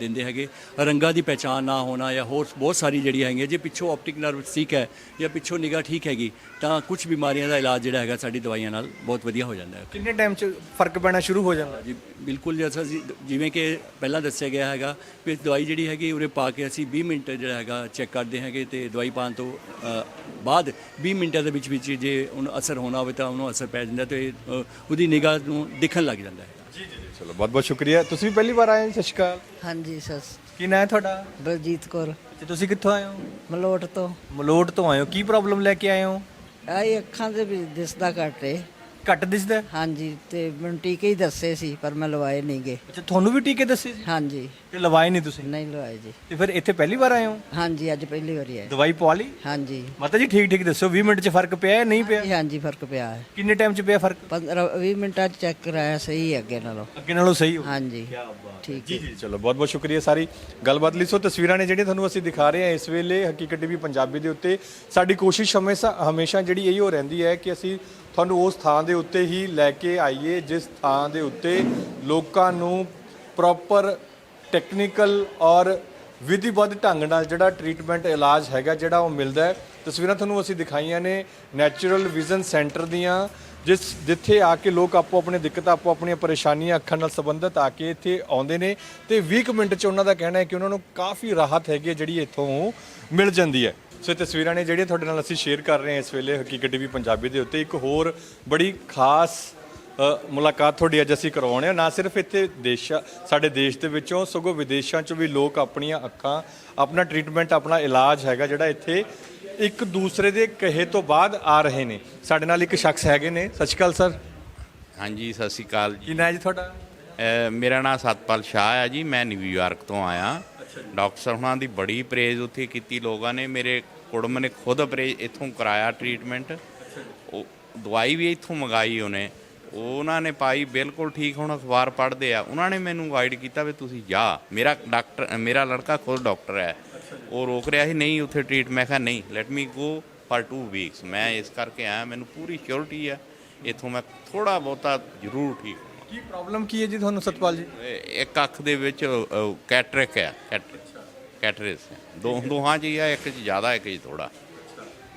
ਦਿੰਦੇ ਹੈਗੇ। ਰੰਗਾਂ ਦੀ ਪਹਿਚਾਨ ਨਾ ਹੋਣਾ ਜਾਂ ਹੋਰ ਬਹੁਤ ਸਾਰੀ ਜਿਹੜੀ ਹੈਗੀ ਜੇ ਪਿੱਛੋਂ ਆਪਟਿਕ ਨਰਵ ਠੀਕ ਹੈ ਜਾਂ ਪਿੱਛੋਂ ਨਿਗਾਹ ਠੀਕ ਹੈਗੀ ਤਾਂ ਕੁਝ ਬਿਮਾਰੀਆਂ ਦਾ ਇਲਾਜ ਜਿਹੜਾ ਹੈਗਾ ਸਾਡੀ ਦਵਾਈਆਂ ਨਾਲ ਬਹੁਤ ਵਧੀਆ ਹੋ ਜਾਂਦਾ ਹੈ। ਕਿੰਨੇ ਟਾਈਮ 'ਚ ਫ਼ਰਕ ਪੈਣਾ ਸ਼ੁਰੂ ਹੋ ਜਾਂਦਾ? ਜੀ ਬਿਲਕੁਲ ਜੈਸਾ ਜੀ ਜਿਵੇਂ ਕਿ ਪਹਿਲਾਂ ਦੱਸਿਆ ਗਿਆ ਹੈਗਾ ਵੀ ਦਵਾਈ ਜਿਹੜੀ ਹੈਗੀ ਉਰੇ ਪਾ ਕੇ ਅਸੀਂ 20 ਮਿੰਟ ਜਿਹੜਾ ਹੈਗਾ ਚੈੱਕ ਕਰਦੇ ਹੈਗੇ ਤੇ ਦਵਾਈ ਪਾਉਣ ਤੋਂ ਬਾਅਦ 20 ਮਿੰਟਾਂ ਦੇ ਵਿੱਚ ਵਿੱਚ ਜੇ ਉਹਨੂੰ ਅਸਰ ਹੋਣਾ ਹੋਵੇ ਤਾਂ ਉਹਨੂੰ ਅਸਰ ਪੈ ਜਾਂਦਾ ਤੇ ਅ, ਉਹਦੀ ਨਿਗਾਹ ਨੂੰ ਦਿਖਣ ਲੱਗ ਜਾਂਦਾ ਹੈ। ਚਲੋ ਬਹੁਤ ਬਹੁਤ ਸ਼ੁਕਰੀਆ। ਤੁਸੀਂ ਵੀ ਪਹਿਲੀ ਵਾਰ ਆਏ ਹੋ ਸਤਿ ਸ਼੍ਰੀ ਅਕਾਲ। ਹਾਂਜੀ ਸਸ ਕੀ ਨਾਂ ਹੈ ਤੁਹਾਡਾ? ਬਲਜੀਤ ਕੌਰ। ਤੇ ਤੁਸੀਂ ਕਿੱਥੋਂ ਆਏ ਹੋ? ਮਲੋਟ ਤੋਂ। ਮਲੋਟ ਤੋਂ ਆਏ ਹੋ। ਕੀ ਪ੍ਰੋਬਲਮ ਲੈ ਕੇ ਆਏ ਹੋ? ਆਈ ਅੱਖਾਂ ਦੇ ਵੀ ਦਿਸਦਾ ਘੱਟ ਏ। ਘੱਟ ਦਿਸਦਾ ਹੈ? ਹਾਂਜੀ ਤੇ ਮੈਨੂੰ ਟੀਕੇ ਹੀ ਦੱਸੇ ਸੀ ਪਰ ਮੈਂ ਲਵਾਏ ਨਹੀਂ ਗਏ। ਅੱਛਾ ਤੁਹਾਨੂੰ ਵੀ ਟੀਕੇ ਦੱਸੇ ਸੀ? ਹਾਂਜੀ। ਤੇ ਲਵਾਏ ਨਹੀਂ ਤੁਸੀਂ? ਨਹੀਂ ਲਵਾਏ ਜੀ। ਤੇ ਫਿਰ ਇੱਥੇ ਪਹਿਲੀ ਵਾਰ ਆਏ ਹੋ? ਹਾਂਜੀ ਅੱਜ ਪਹਿਲੀ ਵਾਰੀ ਆਏ। ਦਵਾਈ ਪਵਾ ਲਈ? ਹਾਂਜੀ। ਮਾਤਾ ਜੀ ਠੀਕ ਠੀਕ ਦੱਸੋ 20 ਮਿੰਟ 'ਚ ਫ਼ਰਕ ਪਿਆ ਹੈ ਨਹੀਂ ਪਿਆ? ਹਾਂਜੀ ਫ਼ਰਕ ਪਿਆ ਹੈ। ਕਿੰਨੇ ਟਾਈਮ 'ਚ ਪਿਆ ਫ਼ਰਕ? 15 20 ਮਿੰਟਾਂ ਚ ਚੈੱਕ ਕਰਾਇਆ ਸਹੀ ਹੈ ਅੱਗੇ ਨਾਲੋਂ। ਅੱਗੇ ਨਾਲੋਂ ਸਹੀ ਹੋ ਹਾਂਜੀ। ਠੀਕ ਜੀ ਜੀ ਚਲੋ ਬਹੁਤ ਬਹੁਤ ਸ਼ੁਕਰੀਆ ਸਾਰੀ ਗੱਲਬਾਤ ਲਈ। ਸੋ ਤਸਵੀਰਾਂ ਨੇ ਜਿਹੜੀਆਂ ਤੁਹਾਨੂੰ ਅਸੀਂ ਦਿਖਾ ਰਹੇ ਹਾਂ ਇਸ ਵੇਲੇ ਹਕੀਕਤ ਟੀਵੀ ਪੰਜਾਬੀ ਦੇ ਉੱਤੇ। ਸਾਡੀ ਕੋਸ਼ਿਸ਼ ਹਮੇਸ਼ਾ ਹਮੇਸ਼ਾ ਜਿਹੜੀ ਇਹੀ ਹੋ ਰਹਿੰਦੀ ਹੈ ਕਿ ਅਸੀਂ ਤੁਹਾਨੂੰ ਉਸ ਥਾਂ ਦੇ ਉੱਤੇ ਹੀ ਲੈ ਕੇ ਆਈਏ, ਜਿਸ ਥਾਂ ਦੇ ਉੱਤੇ ਲੋਕਾਂ ਨੂੰ ਪ੍ਰੋਪਰ ਟੈਕਨੀਕਲ ਔਰ ਵਿਧੀਬੱਧ ਢੰਗ ਨਾਲ ਜਿਹੜਾ ਟ੍ਰੀਟਮੈਂਟ ਇਲਾਜ ਹੈਗਾ, ਜਿਹੜਾ ਉਹ ਮਿਲਦਾ ਹੈ। ਤਸਵੀਰਾਂ ਤੁਹਾਨੂੰ ਅਸੀਂ ਦਿਖਾਈਆਂ ਨੇ ਨੈਚੁਰਲ ਵਿਜ਼ਨ ਸੈਂਟਰ ਦੀਆਂ, ਜਿਸ ਜਿੱਥੇ ਆ ਕੇ ਲੋਕ ਆਪੋ ਆਪਣੇ ਦਿੱਕਤਾਂ ਆਪੋ ਆਪਣੀਆਂ ਪਰੇਸ਼ਾਨੀਆਂ ਅੱਖਾਂ ਨਾਲ ਸੰਬੰਧਿਤ ਆ ਕੇ ਇੱਥੇ ਆਉਂਦੇ ਨੇ। ਤੇ 20 ਕੁ ਮਿੰਟ ਚ ਉਹਨਾਂ ਦਾ ਕਹਿਣਾ ਹੈ ਕਿ ਉਹਨਾਂ ਨੂੰ ਕਾਫੀ ਰਾਹਤ ਹੈਗੀ ਹੈ ਜਿਹੜੀ ਇੱਥੋਂ ਮਿਲ ਜਾਂਦੀ ਹੈ। ਸੋ ਇਹ ਤਸਵੀਰਾਂ ਨੇ ਜਿਹੜੀਆਂ ਤੁਹਾਡੇ ਨਾਲ ਅਸੀਂ ਸ਼ੇਅਰ ਕਰ ਰਹੇ ਹਾਂ ਇਸ ਵੇਲੇ ਹਕੀਕਤ ਟੀਵੀ ਪੰਜਾਬੀ ਦੇ ਉੱਤੇ। ਇੱਕ ਹੋਰ ਬੜੀ ਖਾਸ ਮੁਲਾਕਾਤ ਤੁਹਾਡੀ ਅੱਜ ਅਸੀਂ ਕਰਵਾਉਣੇ ਆ ਨਾ ਸਿਰਫ ਇੱਥੇ ਦੇਸ਼ਾ ਸਾਡੇ ਦੇਸ਼ ਦੇ ਵਿੱਚੋਂ ਸਗੋਂ ਵਿਦੇਸ਼ਾਂ 'ਚੋਂ ਵੀ ਲੋਕ ਆਪਣੀਆਂ ਅੱਖਾਂ ਆਪਣਾ ਟ੍ਰੀਟਮੈਂਟ ਆਪਣਾ ਇਲਾਜ ਹੈਗਾ ਜਿਹੜਾ ਇੱਥੇ ਇੱਕ ਦੂਸਰੇ ਦੇ ਕਹੇ ਤੋਂ ਬਾਅਦ ਆ ਰਹੇ ਨੇ। ਸਾਡੇ ਨਾਲ ਇੱਕ ਸ਼ਖਸ ਹੈਗੇ ਨੇ। ਸਤਿ ਸ਼੍ਰੀ ਅਕਾਲ ਸਰ। ਹਾਂਜੀ ਸਤਿ ਸ਼੍ਰੀ ਅਕਾਲ ਜੀ। ਕੀ ਜੀ ਤੁਹਾਡਾ? ਮੇਰਾ ਨਾਮ ਸਤਪਾਲ ਸ਼ਾਹ ਹੈ ਜੀ। ਮੈਂ ਨਿਊਯਾਰਕ ਤੋਂ ਆਇਆ। ਡਾਕਟਰ ਸਾਹਿਬਾਂ ਦੀ ਬੜੀ ਪ੍ਰੇਜ਼ ਉੱਥੇ ਕੀਤੀ ਲੋਕਾਂ ਨੇ ਮੇਰੇ ਕੁੜਮ ਨੇ ਖੁਦ ਪ੍ਰੇਜ਼ ਇੱਥੋਂ ਕਰਾਇਆ ਟ੍ਰੀਟਮੈਂਟ ਉਹ ਦਵਾਈ ਵੀ ਇੱਥੋਂ ਮੰਗਾਈ ਉਹਨੇ। ਉਹਨਾਂ ਨੇ ਪਾਈ ਬਿਲਕੁਲ ਠੀਕ ਹੁਣ ਅਖਬਾਰ ਪੜ੍ਹਦੇ ਆ। ਉਹਨਾਂ ਨੇ ਮੈਨੂੰ ਗਾਈਡ ਕੀਤਾ ਵੀ ਤੁਸੀਂ ਜਾ। ਮੇਰਾ ਡਾਕਟਰ ਮੇਰਾ ਲੜਕਾ ਖੁਦ ਡਾਕਟਰ ਹੈ। ਉਹ ਰੋਕ ਰਿਹਾ ਸੀ ਨਹੀਂ ਉੱਥੇ ਟ੍ਰੀਟ ਮੈਂ ਕਿਹਾ ਨਹੀਂ let me go for 2 weeks ਮੈਂ ਇਸ ਕਰਕੇ ਆਇਆ। ਮੈਨੂੰ ਪੂਰੀ ਸ਼ੋਰਿਟੀ ਹੈ। ਇੱਥੋਂ ਮੈਂ ਥੋੜਾ ਬਹੁਤਾ ਜ਼ਰੂਰ ਠੀਕ ਕੀ ਪ੍ਰੋਬਲਮ ਕੀ ਹੈ ਜੀ ਤੁਹਾਨੂੰ ਸਤਪਾਲ ਜੀ? ਇੱਕ ਅੱਖ ਦੇ ਵਿੱਚ ਕੈਟਰਿਕ ਹੈ ਕੈਟਰਿਸ ਦੋ ਦੋਹਾਂ 'ਚ ਹੀ ਆ ਇੱਕ 'ਚ ਜ਼ਿਆਦਾ ਇੱਕ 'ਚ ਥੋੜਾ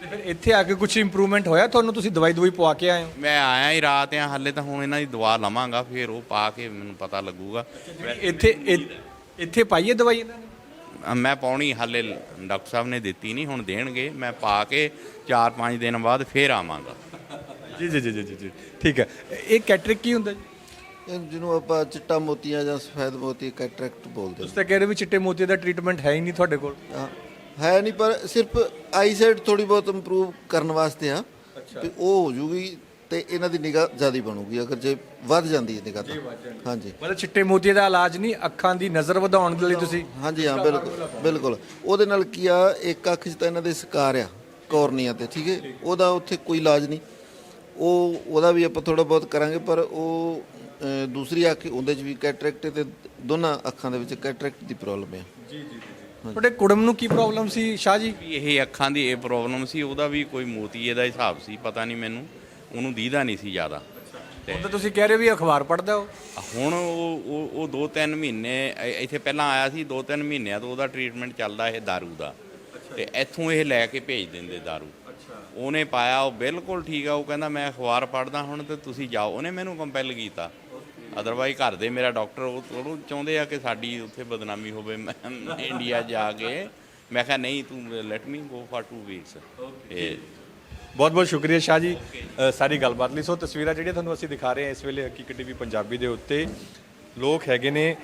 ਤੇ ਫਿਰ ਇੱਥੇ ਆ ਕੇ ਕੁਝ ਇੰਪਰੂਵਮੈਂਟ ਹੋਇਆ ਤੁਹਾਨੂੰ? ਤੁਸੀਂ ਦਵਾਈ ਦਵਾਈ ਪਵਾ ਕੇ ਆਏ ਹੋ? ਮੈਂ ਆਇਆ ਹੀ ਰਾਤ ਆ ਹਾਲੇ ਤਾਂ ਹੁਣ ਇਹਨਾਂ ਦੀ ਦਵਾ ਲਵਾਂਗਾ ਫਿਰ ਉਹ ਪਾ ਕੇ ਮੈਨੂੰ ਪਤਾ ਲੱਗੂਗਾ। ਇੱਥੇ ਇੱਥੇ ਪਾਈਏ ਦਵਾਈ ਇਹਨਾਂ ਨੇ? ਮੈਂ ਪਾਉਣੀ ਹਾਲੇ ਡਾਕਟਰ ਸਾਹਿਬ ਨੇ ਦਿੱਤੀ ਨਹੀਂ ਹੁਣ ਦੇਣਗੇ। ਮੈਂ ਪਾ ਕੇ 4-5 ਦਿਨ ਬਾਅਦ ਫਿਰ ਆਵਾਂਗਾ। ਜੀ ਜੀ ਜੀ ਜੀ ਜੀ, ਜੀ। ਠੀਕ ਹੈ। ਇਹ ਕੈਟਰਿਕ ਕੀ ਹੁੰਦਾ ਜੀ? ਇਹ ਜਿਹਨੂੰ ਆਪਾਂ ਚਿੱਟਾ ਮੋਤੀਆ ਜਾਂ ਸਫੈਦ ਮੋਤੀ ਕੈਟਰੈਕਟ ਬੋਲਦੇ ਤੁਸੀਂ ਤਾਂ ਕਹਿ ਰਹੇ ਵੀ ਚਿੱਟੇ ਮੋਤੀ ਦਾ ਟ੍ਰੀਟਮੈਂਟ ਹੈ ਹੀ ਨਹੀਂ ਤੁਹਾਡੇ ਕੋਲ। ਹਾਂ ਹੈ ਨਹੀਂ ਪਰ ਸਿਰਫ ਆਈਸਾਈਟ ਥੋੜੀ ਬਹੁਤ ਇੰਪਰੂਵ ਕਰਨ ਵਾਸਤੇ ਆ। ਤੇ ਉਹ ਹੋ ਜੂਗੀ ਤੇ ਇਹਨਾਂ ਦੀ ਨਿਗਾਹ ਜ਼ਿਆਦਾ ਬਣੂਗੀ ਅਗਰ ਜੇ ਵੱਧ ਜਾਂਦੀ ਹੈ ਨਿਗਾਹ ਤਾਂ। ਹਾਂਜੀ। ਮਤਲਬ ਚਿੱਟੇ ਮੋਤੀ ਦਾ ਇਲਾਜ ਨਹੀਂ ਅੱਖਾਂ ਦੀ ਨਜ਼ਰ ਵਧਾਉਣ ਦੇ ਲਈ ਤੁਸੀਂ ਹਾਂਜੀ ਹਾਂ ਬਿਲਕੁਲ ਬਿਲਕੁਲ। ਉਹਦੇ ਨਾਲ ਕੀ ਆ ਇੱਕ ਅੱਖ 'ਚ ਤਾਂ ਇਹਨਾਂ ਦੇ ਸਕਾਰ ਆ ਕੋਰਨੀਆ ਤੇ ਠੀਕ ਹੈ? ਉਹਦਾ ਉੱਥੇ ਕੋਈ ਇਲਾਜ ਨਹੀਂ। ਉਹ ਉਹਦਾ ਵੀ ਆਪਾਂ ਥੋੜਾ ਬਹੁਤ ਕਰਾਂਗੇ ਪਰ ਉਹ ਦੂਸਰੀ ਅੱਖ ਉਹਦੇ 'ਚ ਵੀ ਕੈਟਰੈਕਟ ਤੇ ਦੋਨਾਂ ਅੱਖਾਂ ਦੇ ਵਿੱਚ ਕੈਟਰੈਕਟ ਦੀ ਪ੍ਰੋਬਲਮ ਆ ਤੁਹਾਡੇ ਕੁੜਮ ਨੂੰ ਕੀ ਪ੍ਰੋਬਲਮ ਸੀ ਸ਼ਾਹ ਜੀ ਵੀ ਇਹ ਅੱਖਾਂ ਦੀ ਇਹ ਪ੍ਰੋਬਲਮ ਸੀ ਉਹਦਾ ਵੀ ਕੋਈ ਮੋਤੀਏ ਦਾ ਹਿਸਾਬ ਸੀ ਪਤਾ ਨਹੀਂ ਮੈਨੂੰ ਉਹਨੂੰ ਦੀਦਾ ਨਹੀਂ ਸੀ ਜ਼ਿਆਦਾ ਹੁਣ ਤਾਂ ਤੁਸੀਂ ਕਹਿ ਰਹੇ ਹੋ ਵੀ ਅਖਬਾਰ ਪੜ੍ਹਦਾ ਹੋ ਹੁਣ ਉਹ ਉਹ ਉਹ ਦੋ ਤਿੰਨ ਮਹੀਨੇ ਇ- ਇੱਥੇ ਪਹਿਲਾਂ ਆਇਆ ਸੀ ਦੋ ਤਿੰਨ ਮਹੀਨਿਆਂ ਤੋਂ ਉਹਦਾ ਟ੍ਰੀਟਮੈਂਟ ਚੱਲਦਾ ਇਹ दारू ਦਾ ਤੇ ਇੱਥੋਂ ਇਹ ਲੈ ਕੇ ਭੇਜ ਦਿੰਦੇ दारू ਉਹਨੇ ਪਾਇਆ ਉਹ ਬਿਲਕੁਲ ਠੀਕ ਆ ਉਹ ਕਹਿੰਦਾ ਮੈਂ ਅਖਬਾਰ ਪੜ੍ਹਦਾ ਹੁਣ ਤੇ ਤੁਸੀਂ ਜਾਓ ਉਹਨੇ ਮੈਨੂੰ ਕੰਪੈਲ ਕੀਤਾ ਅਦਰਵਾਈਜ਼ ਘਰ ਦੇ ਮੇਰਾ ਡਾਕਟਰ ਉਹ ਥੋੜ੍ਹਾ ਚਾਹੁੰਦੇ ਆ ਕਿ ਸਾਡੀ ਉੱਥੇ ਬਦਨਾਮੀ ਹੋਵੇ ਮੈਂ ਇੰਡੀਆ ਜਾ ਕੇ। ਮੈਂ ਕਿਹਾ ਨਹੀਂ ਤੂੰ let me go for 2 weeks ਇਹ ਬਹੁਤ ਬਹੁਤ ਸ਼ੁਕਰੀਆ ਸ਼ਾਹ ਜੀ। ਸਾਰੀ ਗੱਲਬਾਤ ਲਈ। ਸੋ ਤਸਵੀਰਾਂ ਜਿਹੜੀਆਂ ਤੁਹਾਨੂੰ ਅਸੀਂ ਦਿਖਾ ਰਹੇ ਹਾਂ ਇਸ ਵੇਲੇ ਹਕੀਕਤ ਟੀਵੀ ਪੰਜਾਬੀ ਦੇ ਉੱਤੇ। ਲੋਕ ਹੈਗੇ ਨੇ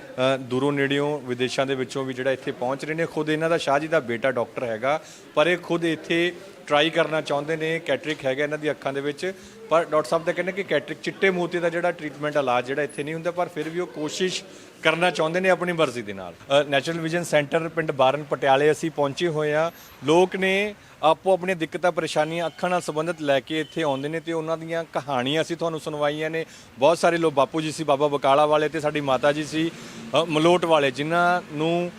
ਦੂਰੋਂ ਨੇੜਿਓਂ ਵਿਦੇਸ਼ਾਂ ਦੇ ਵਿੱਚੋਂ ਵੀ ਜਿਹੜਾ ਇੱਥੇ ਪਹੁੰਚ ਰਹੇ ਨੇ। ਖੁਦ ਇਹਨਾਂ ਦਾ ਸ਼ਾਹ ਜੀ ਦਾ ਬੇਟਾ ਡਾਕਟਰ ਹੈਗਾ, ਪਰ ਇਹ ਖੁਦ ਇੱਥੇ ਟਰਾਈ ਕਰਨਾ ਚਾਹੁੰਦੇ ਨੇ ਕੈਟਰਿਕ ਹੈਗਾ ਇਹਨਾਂ ਦੀ ਅੱਖਾਂ ਦੇ ਵਿੱਚ। ਪਰ ਡਾਕਟਰ ਸਾਹਿਬ ਤਾਂ ਕਹਿੰਦੇ ਕਿ ਕੈਟਰਿਕ ਚਿੱਟੇ ਮੋਤੀ ਦਾ ਜਿਹੜਾ ਟ੍ਰੀਟਮੈਂਟ ਇਲਾਜ ਜਿਹੜਾ ਇੱਥੇ ਨਹੀਂ ਹੁੰਦਾ, ਪਰ ਫਿਰ ਵੀ ਉਹ ਕੋਸ਼ਿਸ਼ ਕਰਨਾ ਚਾਹੁੰਦੇ ਨੇ ਆਪਣੀ ਮਰਜ਼ੀ ਦੇ ਨਾਲ। ਨੈਚੁਰਲ ਵਿਜ਼ਨ ਸੈਂਟਰ ਪਿੰਡ ਬਾਰਨ ਪਟਿਆਲੇ ਅਸੀਂ ਪਹੁੰਚੇ ਹੋਏ ਆ ਲੋਕ ਨੇ ਆਪੋ ਆਪਣੀਆਂ ਦਿੱਕਤਾਂ ਪਰੇਸ਼ਾਨੀਆਂ ਅੱਖਾਂ ਨਾਲ ਸੰਬੰਧਿਤ ਲੈ ਕੇ ਇੱਥੇ ਆਉਂਦੇ ਨੇ ਤੇ ਉਹਨਾਂ ਦੀਆਂ ਕਹਾਣੀਆਂ ਅਸੀਂ ਤੁਹਾਨੂੰ ਸੁਣਵਾਈਆਂ ਨੇ। ਬਹੁਤ ਸਾਰੇ ਲੋਕ ਬਾਪੂ ਜੀ ਸੀ ਬਾਬਾ ਬਕਾਲਾ ਵਾਲੇ ਤੇ ਸਾਡੀ ਮਾਤਾ ਜੀ ਸੀ ਅ, ਮਲੋਟ ਵਾਲੇ ਜਿਨ੍ਹਾਂ ਨੂੰ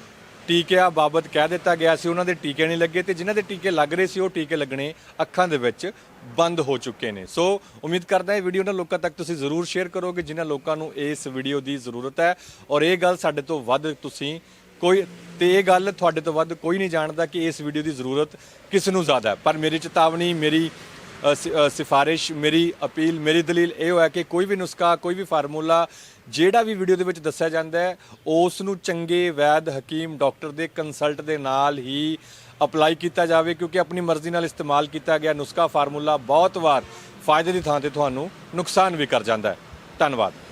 ਟੀਕਿਆਂ ਬਾਬਤ ਕਹਿ ਦਿੱਤਾ ਗਿਆ ਸੀ ਉਹਨਾਂ ਦੇ ਟੀਕੇ ਨਹੀਂ ਲੱਗੇ ਤੇ ਜਿਨ੍ਹਾਂ ਦੇ ਟੀਕੇ ਲੱਗ ਰਹੇ ਸੀ ਉਹ ਟੀਕੇ ਲੱਗਣੇ ਅੱਖਾਂ ਦੇ ਵਿੱਚ ਬੰਦ ਹੋ ਚੁੱਕੇ ਨੇ। ਸੋ ਉਮੀਦ ਕਰਦਾ ਇਹ ਵੀਡੀਓ ਉਹਨਾਂ ਲੋਕਾਂ ਤੱਕ ਤੁਸੀਂ ਜ਼ਰੂਰ ਸ਼ੇਅਰ ਕਰੋਗੇ ਜਿਨ੍ਹਾਂ ਲੋਕਾਂ ਨੂੰ ਇਸ ਵੀਡੀਓ ਦੀ ਜ਼ਰੂਰਤ ਹੈ। ਔਰ ਇਹ ਗੱਲ ਸਾਡੇ ਤੋਂ ਵੱਧ ਤੁਸੀਂ ਕੋਈ ਤੇ ਇਹ ਗੱਲ ਤੁਹਾਡੇ ਤੋਂ ਵੱਧ ਕੋਈ ਨਹੀਂ ਜਾਣਦਾ ਕਿ ਇਸ ਵੀਡੀਓ ਦੀ ਜ਼ਰੂਰਤ ਕਿਸ ਨੂੰ ਜ਼ਿਆਦਾ ਹੈ। ਪਰ ਮੇਰੀ ਚੇਤਾਵਨੀ ਮੇਰੀ ਸਿ- ਅ, ਸਿਫਾਰਿਸ਼ ਮੇਰੀ ਅਪੀਲ ਮੇਰੀ ਦਲੀਲ ਇਹ ਹੋਇਆ ਕਿ ਕੋਈ ਵੀ ਨੁਸਖਾ ਕੋਈ ਵੀ ਫਾਰਮੂਲਾ ਜਿਹੜਾ ਵੀ ਵੀਡੀਓ ਦੇ ਵਿੱਚ ਦੱਸਿਆ ਜਾਂਦਾ ਹੈ ਉਸ ਨੂੰ ਚੰਗੇ ਵੈਦ ਹਕੀਮ ਡਾਕਟਰ ਦੇ ਕੰਸਲਟ ਦੇ ਨਾਲ ਹੀ ਅਪਲਾਈ ਕੀਤਾ ਜਾਵੇ ਕਿਉਂਕਿ ਆਪਣੀ ਮਰਜ਼ੀ ਨਾਲ ਇਸਤੇਮਾਲ ਕੀਤਾ ਗਿਆ ਨੁਸਖਾ ਫਾਰਮੂਲਾ ਬਹੁਤ ਵਾਰ ਫਾਇਦੇ ਦੀ ਥਾਂ ਤੇ ਤੁਹਾਨੂੰ ਨੁਕਸਾਨ ਵੀ ਕਰ ਜਾਂਦਾ ਹੈ। ਧੰਨਵਾਦ।